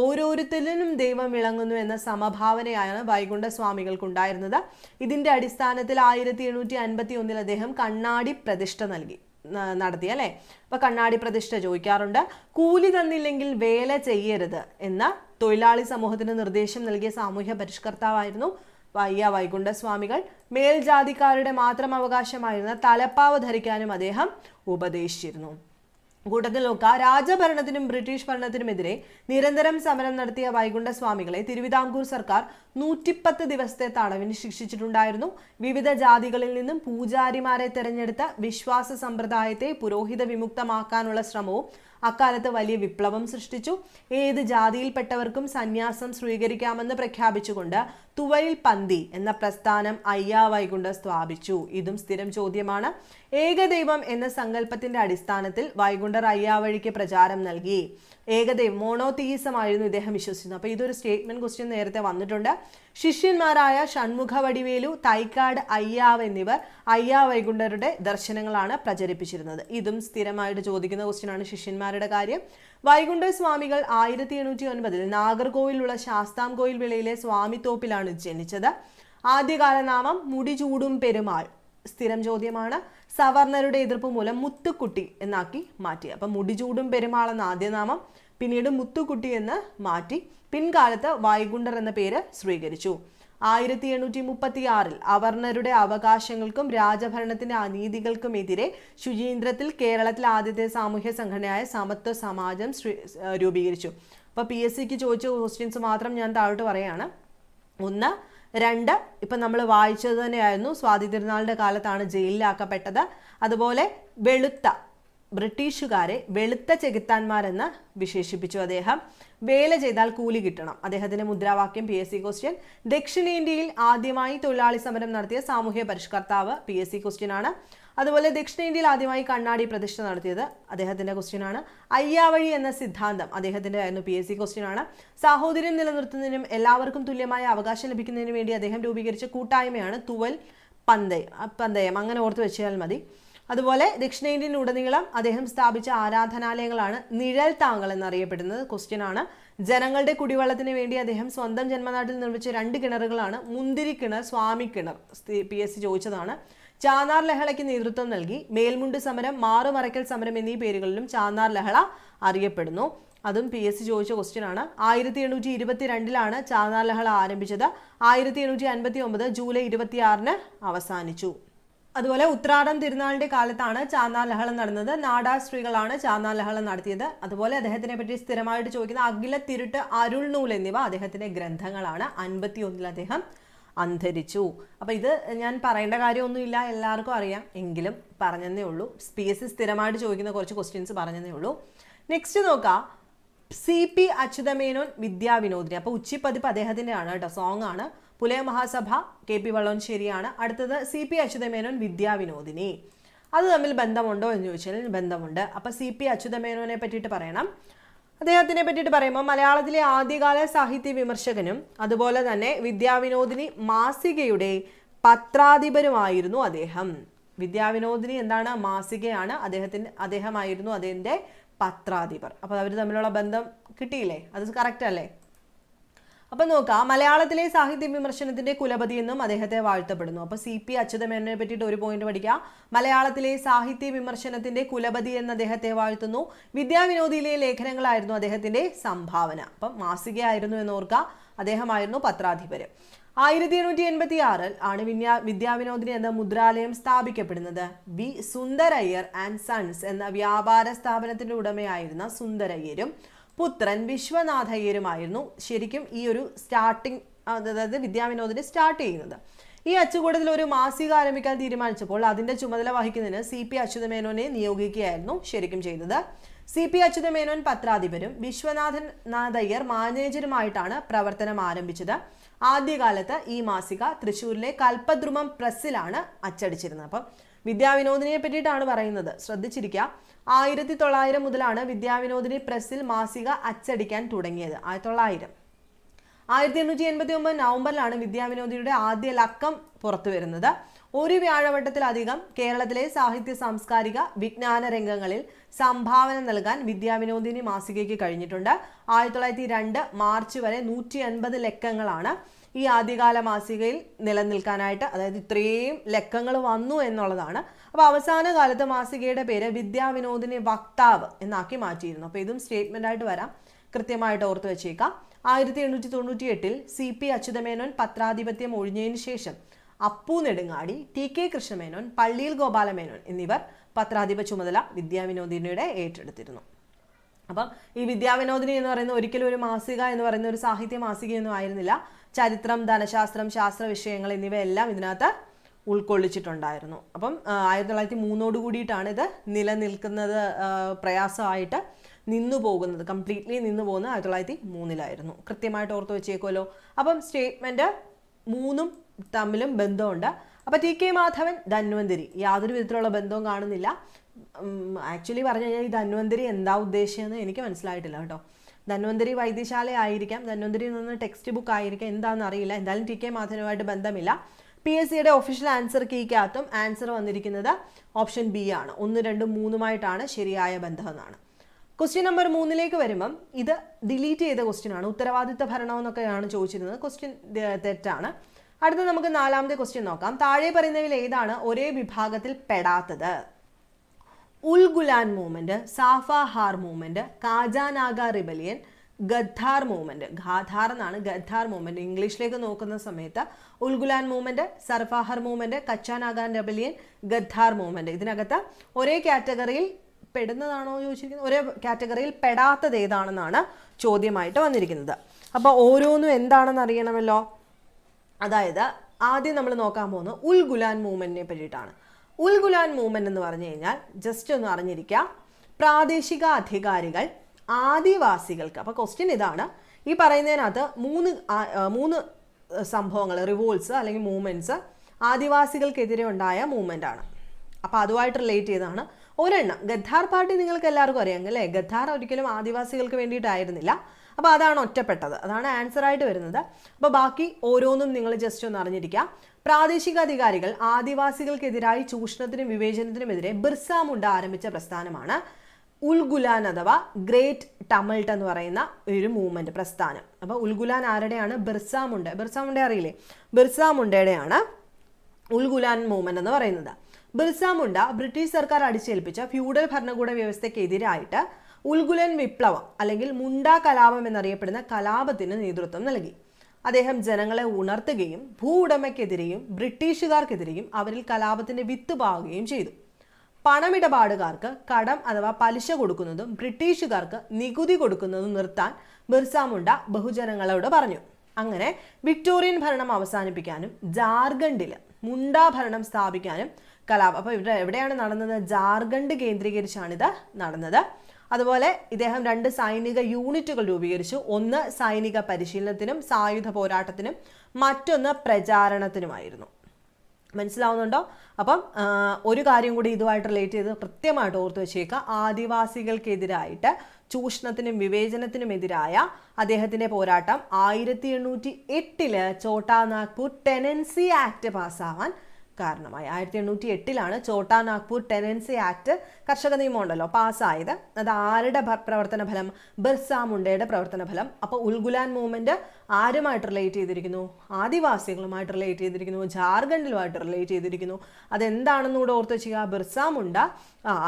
S1: ഓരോരുത്തരിലും ദൈവം വിളങ്ങുന്നു എന്ന സമഭാവനയാണ് വൈകുണ്ഠ സ്വാമികൾക്കുണ്ടായിരുന്നത് ഇതിന്റെ അടിസ്ഥാനത്തിൽ ആയിരത്തി എണ്ണൂറ്റി അൻപത്തി ഒന്നിൽ അദ്ദേഹം കണ്ണാടി പ്രതിഷ്ഠ നൽകി നടത്തി അല്ലേ? അപ്പൊ കണ്ണാടി പ്രതിഷ്ഠ ചോദിക്കാറുണ്ട്. കൂലി തന്നില്ലെങ്കിൽ വേല ചെയ്യരുത് എന്ന തൊഴിലാളി സമൂഹത്തിന് നിർദ്ദേശം നൽകിയ സാമൂഹ്യ പരിഷ്കർത്താവായിരുന്നു വയ്യ വൈകുണ്ഠസ്വാമികൾ മേൽജാതിക്കാരുടെ മാത്രം അവകാശമായിരുന്ന തലപ്പാവ് ധരിക്കാനും അദ്ദേഹം ഉപദേശിച്ചിരുന്നു. കൂട്ടത്തിൽ നോക്കുക രാജഭരണത്തിനും ബ്രിട്ടീഷ് ഭരണത്തിനുമെതിരെ നിരന്തരം സമരം നടത്തിയ വൈകുണ്ഠസ്വാമികളെ തിരുവിതാംകൂർ സർക്കാർ നൂറ്റിപ്പത്ത് ദിവസത്തെ തടവിന് ശിക്ഷിച്ചിട്ടുണ്ടായിരുന്നു. വിവിധ ജാതികളിൽ നിന്നും പൂജാരിമാരെ തെരഞ്ഞെടുത്ത വിശ്വാസ സമ്പ്രദായത്തെ പുരോഹിത വിമുക്തമാക്കാനുള്ള ശ്രമവും അക്കാലത്ത് വലിയ വിപ്ലവം സൃഷ്ടിച്ചു. ഏത് ജാതിയിൽപ്പെട്ടവർക്കും സന്യാസം സ്വീകരിക്കാമെന്ന് പ്രഖ്യാപിച്ചുകൊണ്ട് തുവയിൽ പന്തി എന്ന പ്രസ്ഥാനം അയ്യാവൈകുണ്ട സ്ഥാപിച്ചു. ഇതും സ്ഥിരം ചോദ്യമാണ്. ഏകദൈവം എന്ന സങ്കല്പത്തിന്റെ അടിസ്ഥാനത്തിൽ വൈകുണ്ഠർ അയ്യാവഴിക്ക് പ്രചാരം നൽകി. ഏകദൈവം മോണോതീസം ആയിരുന്നു ഇദ്ദേഹം വിശ്വസിക്കുന്നത് അപ്പോൾ ഇതൊരു സ്റ്റേറ്റ്മെന്റ് ക്വസ്റ്റ്യൻ നേരത്തെ വന്നിട്ടുണ്ട്. ശിഷ്യന്മാരായ ഷൺമുഖ വടിവേലു തൈക്കാട് അയ്യാവ് എന്നിവർ അയ്യാ വൈകുണ്ഠരുടെ ദർശനങ്ങളാണ് പ്രചരിപ്പിച്ചിരുന്നത്. ഇതും സ്ഥിരമായിട്ട് ചോദിക്കുന്ന ക്വസ്റ്റ്യനാണ് ശിഷ്യന്മാരുടെ കാര്യം. വൈകുണ്ഠ സ്വാമികൾ ആയിരത്തി എണ്ണൂറ്റി ഒൻപതിൽ നാഗർകോവിലുള്ള ശാസ്താംകോയിൽ വിളയിലെ സ്വാമിത്തോപ്പിലാണ് ജനിച്ചത്. ആദ്യകാല നാമം മുടിചൂടും പെരുമാൾ. സ്ഥിരം ചോദ്യമാണ് സവർണരുടെ എതിർപ്പ് മൂലം മുത്തുക്കുട്ടി എന്നാക്കി മാറ്റി. അപ്പം മുടിചൂടും പെരുമാൾ എന്ന ആദ്യനാമം പിന്നീട് മുത്തുക്കുട്ടി എന്ന് മാറ്റി. പിൻകാലത്ത് വൈകുണ്ഠർ എന്ന പേര് സ്വീകരിച്ചു. ആയിരത്തി എണ്ണൂറ്റി മുപ്പത്തി ആറിൽ അവർണരുടെ അവകാശങ്ങൾക്കും രാജഭരണത്തിന്റെ അനീതികൾക്കുമെതിരെ ശുചീന്ദ്രത്തിൽ കേരളത്തിലെ ആദ്യത്തെ സാമൂഹ്യ സംഘടനയായ സമത്വ സമാജം രൂപീകരിച്ചു. അപ്പോൾ പി എസ് സിക്ക് ചോദിച്ച ക്വസ്റ്റ്യൻസ് മാത്രം ഞാൻ താഴോട്ട് പറയാണ്. ഒന്ന് രണ്ട് ഇപ്പം നമ്മൾ വായിച്ചത് തന്നെയായിരുന്നു. സ്വാതി തിരുനാളിന്റെ കാലത്താണ് ജയിലിലാക്കപ്പെട്ടത്. അതുപോലെ വെളുത്ത ബ്രിട്ടീഷുകാരെ വെളുത്ത ചെകുത്താന്മാരെന്ന് വിശേഷിപ്പിച്ചു അദ്ദേഹം. വേല ചെയ്താൽ കൂലി കിട്ടണം. അദ്ദേഹത്തിന്റെ മുദ്രാവാക്യം പി എസ് സി ക്വസ്റ്റ്യൻ ദക്ഷിണേന്ത്യയിൽ ആദ്യമായി തൊഴിലാളി സമരം നടത്തിയ സാമൂഹ്യ പരിഷ്കർത്താവ് പി എസ് സി ക്വസ്റ്റ്യൻ ആണ്. അതുപോലെ ദക്ഷിണേന്ത്യയിൽ ആദ്യമായി കണ്ണാടി പ്രതിഷ്ഠ നടത്തിയത് അദ്ദേഹത്തിന്റെ ക്വസ്റ്റ്യൻ ആണ്. അയ്യാവഴി എന്ന സിദ്ധാന്തം അദ്ദേഹത്തിന്റെ ആയിരുന്നു പി എസ് സി ക്വസ്റ്റ്യൻ ആണ്. സാഹോദര്യം നിലനിർത്തുന്നതിനും എല്ലാവർക്കും തുല്യമായ അവകാശം ലഭിക്കുന്നതിനു വേണ്ടി അദ്ദേഹം രൂപീകരിച്ച കൂട്ടായ്മയാണ് തുവൽ പന്തയം. പന്തയം. അങ്ങനെ ഓർത്ത് വെച്ചാൽ മതി. അതുപോലെ ദക്ഷിണേന്ത്യൻ ഉടനീളം അദ്ദേഹം സ്ഥാപിച്ച ആരാധനാലയങ്ങളാണ് നിഴൽ താങ്കൾ എന്നറിയപ്പെടുന്നത്. ക്വസ്റ്റ്യൻ ആണ്. ജനങ്ങളുടെ കുടിവെള്ളത്തിന് വേണ്ടി അദ്ദേഹം സ്വന്തം ജന്മനാട്ടിൽ നിർമ്മിച്ച രണ്ട് കിണറുകളാണ് മുന്തിരി കിണർ സ്വാമി കിണർ പി എസ് സി ചോദിച്ചതാണ്. ചാന്നാർ ലഹളയ്ക്ക് നേതൃത്വം നൽകി. മേൽമുണ്ട് സമരം മാറുമറയ്ക്കൽ സമരം എന്നീ പേരുകളിലും ചാന്നാർ ലഹള അറിയപ്പെടുന്നു. അതും പി എസ് സി ചോദിച്ച ക്വസ്റ്റ്യൻ ആണ്. ആയിരത്തി എണ്ണൂറ്റി ഇരുപത്തി രണ്ടിലാണ് ചാന്നാർ ലഹള ആരംഭിച്ചത്. ആയിരത്തി എണ്ണൂറ്റി അൻപത്തി ഒമ്പത് ജൂലൈ ഇരുപത്തിയാറിന് അവസാനിച്ചു. അതുപോലെ ഉത്രാടം തിരുനാളിന്റെ കാലത്താണ് ചാന്നാർ ലഹളം നടന്നത്. നാടാ സ്ത്രീകളാണ് ചാന്നാർ ലഹളം നടത്തിയത്. അതുപോലെ അദ്ദേഹത്തിനെ പറ്റി സ്ഥിരമായിട്ട് ചോദിക്കുന്ന അഖില തിരുട്ട് അരുൾ നൂൽ എന്നിവ അദ്ദേഹത്തിന്റെ ഗ്രന്ഥങ്ങളാണ്. അൻപത്തി ഒന്നിൽ അദ്ദേഹം അന്തരിച്ചു. അപ്പോൾ ഇത് ഞാൻ പറയേണ്ട കാര്യമൊന്നുമില്ല എല്ലാവർക്കും അറിയാം. എങ്കിലും പറഞ്ഞതേ ഉള്ളൂ. പി എസ് സി സ്ഥിരമായിട്ട് ചോദിക്കുന്ന കുറച്ച് ക്വസ്റ്റ്യൻസ് പറഞ്ഞതേ ഉള്ളൂ. നെക്സ്റ്റ് നോക്കാം. C P Achutha Menon Vidyavinodini. അപ്പോൾ ഉച്ചിപ്പതിപ്പ് അദ്ദേഹത്തിന്റെ ആണ് കേട്ടോ. സോങ് ആണ്. പുലയ മഹാസഭ കെ പി വള്ളോൻശ്ശേരിയാണ് അടുത്തത് സി പി അച്യുതമേനോൻ വിദ്യാവിനോദിനി അത് തമ്മിൽ ബന്ധമുണ്ടോ എന്ന് ചോദിച്ചാൽ ബന്ധമുണ്ട്. അപ്പോൾ സി പി അച്യുതമേനോനെ പറ്റിയിട്ട് പറയണം. അദ്ദേഹത്തിനെ പറ്റിയിട്ട് പറയുമ്പോൾ മലയാളത്തിലെ ആദ്യകാല സാഹിത്യ വിമർശകനും അതുപോലെ തന്നെ വിദ്യാവിനോദിനി മാസികയുടെ പത്രാധിപരുമായിരുന്നു അദ്ദേഹം. വിദ്യാവിനോദിനി എന്താണ്? മാസികയാണ്. അദ്ദേഹത്തിന് അദ്ദേഹമായിരുന്നു അതിന്റെ പത്രാധിപർ. അപ്പോൾ അവർ തമ്മിലുള്ള ബന്ധം കിട്ടിയില്ലേ? അത് കറക്റ്റ് അല്ലേ? അപ്പം നോക്കാം മലയാളത്തിലെ സാഹിത്യ വിമർശനത്തിന്റെ കുലപതി എന്നും അദ്ദേഹത്തെ വാഴ്ത്തപ്പെടുന്നു. അപ്പോൾ സി പി അച്യുതമേനോനെ പറ്റിയിട്ട് ഒരു പോയിന്റ് പഠിക്കാം. മലയാളത്തിലെ സാഹിത്യ വിമർശനത്തിന്റെ കുലപതി എന്ന് അദ്ദേഹത്തെ വാഴ്ത്തുന്നു. വിദ്യാവിനോദിയിലെ ലേഖനങ്ങളായിരുന്നു അദ്ദേഹത്തിന്റെ സംഭാവന. അപ്പം മാസികയായിരുന്നു എന്ന് ഓർക്കുക അദ്ദേഹമായിരുന്നു പത്രാധിപര്. ആയിരത്തി എണ്ണൂറ്റി എൺപത്തി ആറിൽ ആണ് വിദ്യാ വിദ്യാവിനോദിനി എന്ന മുദ്രാലയം സ്ഥാപിക്കപ്പെടുന്നത്. വി സുന്ദരയ്യർ ആൻഡ് സൺസ് എന്ന വ്യാപാര സ്ഥാപനത്തിന്റെ ഉടമയായിരുന്ന സുന്ദരയ്യരും പുത്രൻ വിശ്വനാഥയ്യരുമായിരുന്നു ശരിക്കും ഈ ഒരു സ്റ്റാർട്ടിങ് അതായത് വിദ്യാവിനോദിനെ സ്റ്റാർട്ട് ചെയ്യുന്നത്. ഈ അച്ചുകൂടത്തിൽ ഒരു മാസിക ആരംഭിക്കാൻ തീരുമാനിച്ചപ്പോൾ അതിന്റെ ചുമതല വഹിക്കുന്നതിന് സി പി അച്യുതമേനോനെ നിയോഗിക്കുകയായിരുന്നു ശരിക്കും ചെയ്തത്. സി പി അച്യുതമേനോൻ പത്രാധിപരും വിശ്വനാഥൻ നാഥയ്യർ മാനേജരുമായിട്ടാണ് പ്രവർത്തനം ആരംഭിച്ചത്. ആദ്യകാലത്ത് ഈ മാസിക തൃശ്ശൂരിലെ കൽപ്പദ്രുമം പ്രസ്സിലാണ് അച്ചടിച്ചിരുന്നത്. അപ്പം വിദ്യാവിനോദിനിയെ പറ്റിയിട്ടാണ് പറയുന്നത്. ശ്രദ്ധിച്ചിരിക്കുക. ആയിരത്തി തൊള്ളായിരം മുതലാണ് വിദ്യാവിനോദിനി പ്രസ്സിൽ മാസിക അച്ചടിക്കാൻ തുടങ്ങിയത്. ആയിരത്തി തൊള്ളായിരം ആയിരത്തി എണ്ണൂറ്റി എൺപത്തി ഒമ്പത് നവംബറിലാണ് വിദ്യാവിനോദിയുടെ ആദ്യ ലക്കം പുറത്തു വരുന്നത് ഒരു വ്യാഴവട്ടത്തിലധികം കേരളത്തിലെ സാഹിത്യ സാംസ്കാരിക വിജ്ഞാന രംഗങ്ങളിൽ സംഭാവന നൽകാൻ വിദ്യാവിനോദിനി മാസികയ്ക്ക് കഴിഞ്ഞിട്ടുണ്ട്. ആയിരത്തി തൊള്ളായിരത്തി രണ്ട് മാർച്ച് വരെ നൂറ്റി അൻപത് ലക്കങ്ങളാണ് ഈ ആദ്യകാല മാസികയിൽ നിലനിൽക്കാനായിട്ട് അതായത് ഇത്രയും ലക്കങ്ങൾ വന്നു എന്നുള്ളതാണ്. അപ്പോൾ അവസാന കാലത്ത് മാസികയുടെ പേര് വിദ്യാവിനോദിനി വക്താവ് എന്നാക്കി മാറ്റിയിരുന്നു. അപ്പോൾ ഇതും സ്റ്റേറ്റ്മെന്റ് ആയിട്ട് വരാം. കൃത്യമായിട്ട് ഓർത്ത് വെച്ചേക്കാം. ആയിരത്തി എണ്ണൂറ്റി തൊണ്ണൂറ്റി എട്ടിൽ സി പി അച്യുതമേനോൻ പത്രാധിപത്യം ഒഴിഞ്ഞതിന് ശേഷം അപ്പു നെടുങ്ങാടി ടി കെ കൃഷ്ണമേനോൻ പള്ളിയിൽ ഗോപാലമേനോൻ എന്നിവർ പത്രാധിപ ചുമതല വിദ്യാവിനോദിനിയുടെ ഏറ്റെടുത്തിരുന്നു. അപ്പം ഈ വിദ്യാവിനോദിനി എന്ന് പറയുന്ന ഒരിക്കലും ഒരു മാസിക എന്ന് പറയുന്ന ഒരു സാഹിത്യ മാസികയൊന്നും ആയിരുന്നില്ല. ചരിത്രം ധനശാസ്ത്രം ശാസ്ത്ര വിഷയങ്ങൾ എന്നിവയെല്ലാം ഇതിനകത്ത് ഉൾക്കൊള്ളിച്ചിട്ടുണ്ടായിരുന്നു. അപ്പം ആയിരത്തി തൊള്ളായിരത്തി മൂന്നോട് കൂടിയിട്ടാണ് ഇത് നിലനിൽക്കുന്നത് പ്രയാസമായിട്ട് നിന്നു പോകുന്നത്. കംപ്ലീറ്റ്ലി നിന്നു പോകുന്നത് ആയിരത്തി തൊള്ളായിരത്തി മൂന്നിലായിരുന്നു കൃത്യമായിട്ട് ഓർത്ത് വെച്ചേക്കുമല്ലോ അപ്പം സ്റ്റേറ്റ്മെന്റ് മൂന്നും തമ്മിലും ബന്ധമുണ്ട്. അപ്പോൾ ടി കെ മാധവൻ ധന്വന്തിരി യാതൊരു വിധത്തിലുള്ള ബന്ധവും കാണുന്നില്ല. ആക്ച്വലി പറഞ്ഞു കഴിഞ്ഞാൽ ഈ ധന്വന്തിരി എന്താ ഉദ്ദേശിച്ചതെന്ന് എനിക്ക് മനസ്സിലായിട്ടില്ല കേട്ടോ. ധന്വന്തിരി വൈദ്യശാല ആയിരിക്കാം ധന്വന്തരിയിൽ നിന്ന് ടെക്സ്റ്റ് ബുക്ക് ആയിരിക്കാം എന്താണെന്ന് അറിയില്ല. എന്തായാലും ടി കെ മാധവനുമായിട്ട് ബന്ധമില്ല. പി എസ് സിയുടെ ഒഫീഷ്യൽ ആൻസർ കീക്കകത്തും ആൻസർ വന്നിരിക്കുന്നത് ഓപ്ഷൻ ബി ആണ്. ഒന്ന് രണ്ടും മൂന്നുമായിട്ടാണ് ശരിയായ ബന്ധം എന്നാണ് ക്വസ്റ്റ്യൻ നമ്പർ മൂന്നിലേക്ക് വരുമ്പം ഇത് ഡിലീറ്റ് ചെയ്ത ക്വസ്റ്റ്യൻ ആണ്. ഉത്തരവാദിത്ത ഭരണം എന്നൊക്കെയാണ് ചോദിച്ചിരുന്നത്. ക്വസ്റ്റ്യൻ തെറ്റാണ്. അടുത്ത നമുക്ക് നാലാമത്തെ ക്വസ്റ്റ്യൻ നോക്കാം. താഴെ പറയുന്നതിൽ ഏതാണ് ഒരേ വിഭാഗത്തിൽ പെടാത്തത്? Ulgulan movement Safahar movement Kachanaga rebellion Ghadar movement. Ghadar എന്നാണ് ഗദ്ധാർ മൂവ്മെന്റ്. ഇംഗ്ലീഷിലേക്ക് നോക്കുന്ന സമയത്ത് Ulgulan movement Sarfahar movement Kachanaga rebellion Ghadar movement. ഇതിനകത്ത് ഒരേ കാറ്റഗറിയിൽ പെടുന്നതാണോ ചോദിച്ചിരിക്കുന്നത് ഒരേ കാറ്റഗറിയിൽ പെടാത്തത് ഏതാണെന്നാണ് ചോദ്യമായിട്ട് വന്നിരിക്കുന്നത്. അപ്പോൾ ഓരോന്നും എന്താണെന്ന് അറിയണമല്ലോ? അതായത് ആദ്യം നമ്മൾ നോക്കാൻ പോകുന്നത് ഉൽഗുലാൻ മൂവ്മെന്റിനെ പറ്റിയിട്ടാണ്. ഉൽ ഗുലാൻ മൂവ്മെന്റ് എന്ന് പറഞ്ഞു കഴിഞ്ഞാൽ ജസ്റ്റ് ഒന്ന് അറിഞ്ഞിരിക്കുക. പ്രാദേശിക അധികാരികൾ ആദിവാസികൾക്ക്. അപ്പോൾ ക്വസ്റ്റ്യൻ ഇതാണ്. ഈ പറയുന്നതിനകത്ത് മൂന്ന് മൂന്ന് സംഭവങ്ങൾ റിവോൾട്സ് അല്ലെങ്കിൽ മൂവ്മെന്റ്സ് ആദിവാസികൾക്കെതിരെ ഉണ്ടായ മൂവ്മെന്റ് ആണ്. അപ്പോൾ അതുമായിട്ട് റിലേറ്റ് ചെയ്താണ് ഒരെണ്ണം ഗദ്ദാർ പാർട്ടി നിങ്ങൾക്ക് എല്ലാവർക്കും അറിയാം അല്ലേ? ഗദ്ദാർ ഒരിക്കലും ആദിവാസികൾക്ക് വേണ്ടിയിട്ടായിരുന്നില്ല. അപ്പോൾ അതാണ് ഒറ്റപ്പെട്ടത്. അതാണ് ആൻസർ ആയിട്ട് വരുന്നത്. അപ്പോൾ ബാക്കി ഓരോന്നും നിങ്ങൾ ജസ്റ്റ് ഒന്ന് അറിഞ്ഞിരിക്കുക. പ്രാദേശിക അധികാരികൾ ആദിവാസികൾക്കെതിരായി ചൂഷണത്തിനും വിവേചനത്തിനുമെതിരെ ബിർസ മുണ്ട ആരംഭിച്ച പ്രസ്ഥാനമാണ് ഉൽഗുലാൻ അഥവാ ഗ്രേറ്റ് ടമൾട്ട് എന്ന് പറയുന്ന ഒരു മൂവ്മെന്റ് പ്രസ്ഥാനം. അപ്പോൾ ഉൽഗുലാൻ ആരുടെയാണ്? ബിർസ മുണ്ട. ബിർസ മുണ്ട അറിയില്ലേ? ബിർസ മുണ്ടയുടെയാണ് ഉൽഗുലാൻ മൂവ്മെന്റ് എന്ന് പറയുന്നത്. ബിർസ മുണ്ട ബ്രിട്ടീഷ് സർക്കാർ അടിച്ചേൽപ്പിച്ച ഫ്യൂഡൽ ഭരണകൂട വ്യവസ്ഥയ്ക്കെതിരായിട്ട് ഉൽഗുലൻ വിപ്ലവം അല്ലെങ്കിൽ മുണ്ട കലാപം എന്നറിയപ്പെടുന്ന കലാപത്തിന് നേതൃത്വം നൽകി. അദ്ദേഹം ജനങ്ങളെ ഉണർത്തുകയും ഭൂ ഉടമയ്ക്കെതിരെയും ബ്രിട്ടീഷുകാർക്കെതിരെയും അവരിൽ കലാപത്തിന്റെ വിത്ത് പാകുകയും ചെയ്തു. പണമിടപാടുകാർക്ക് കടം അഥവാ പലിശ കൊടുക്കുന്നതും ബ്രിട്ടീഷുകാർക്ക് നികുതി കൊടുക്കുന്നതും നിർത്താൻ ബിർസ മുണ്ട ബഹുജനങ്ങളോട് പറഞ്ഞു. അങ്ങനെ വിക്ടോറിയൻ ഭരണം അവസാനിപ്പിക്കാനും ജാർഖണ്ഡിൽ മുണ്ട ഭരണം സ്ഥാപിക്കാനും കലാപം അപ്പോൾ ഇവിടെ എവിടെയാണ് നടന്നത്? ജാർഖണ്ഡ് കേന്ദ്രീകരിച്ചാണിത് നടന്നത്. അതുപോലെ ഇദ്ദേഹം രണ്ട് സൈനിക യൂണിറ്റുകൾ രൂപീകരിച്ചു. ഒന്ന് സൈനിക പരിശീലനത്തിനും സായുധ പോരാട്ടത്തിനും മറ്റൊന്ന് പ്രചാരണത്തിനുമായിരുന്നു. മനസ്സിലാവുന്നുണ്ടോ? അപ്പം ഒരു കാര്യം കൂടി ഇതുമായിട്ട് റിലേറ്റ് ചെയ്ത് കൃത്യമായിട്ട് ഓർത്ത് വെച്ചേക്കുക. ആദിവാസികൾക്കെതിരായിട്ട് ചൂഷണത്തിനും വിവേചനത്തിനുമെതിരായ അദ്ദേഹത്തിന്റെ പോരാട്ടം ആയിരത്തി എണ്ണൂറ്റി എട്ടിൽ ചോട്ടാ നാഗ്പൂർ ടെനൻസി ആക്ട് പാസ്സാവാൻ കാരണമായി. ആയിരത്തി എണ്ണൂറ്റി എട്ടിലാണ് ചോട്ടാ നാഗ്പൂർ ടെനൻസി ആക്ട് കർഷക നിയമം ഉണ്ടല്ലോ പാസ്സായത്. അത് ആരുടെ പ്രവർത്തന ഫലം? ബിർസ മുണ്ടയുടെ പ്രവർത്തന ഫലം. അപ്പോൾ ഉൽഗുലാൻ മൂവ്മെന്റ് ആരുമായിട്ട് റിലേറ്റ് ചെയ്തിരിക്കുന്നു? ആദിവാസികളുമായിട്ട് റിലേറ്റ് ചെയ്തിരിക്കുന്നു ജാർഖണ്ഡിലുമായിട്ട് റിലേറ്റ് ചെയ്തിരിക്കുന്നു. അതെന്താണെന്ന് കൂടെ ഓർത്ത് വെച്ചുക ബിർസ മുണ്ട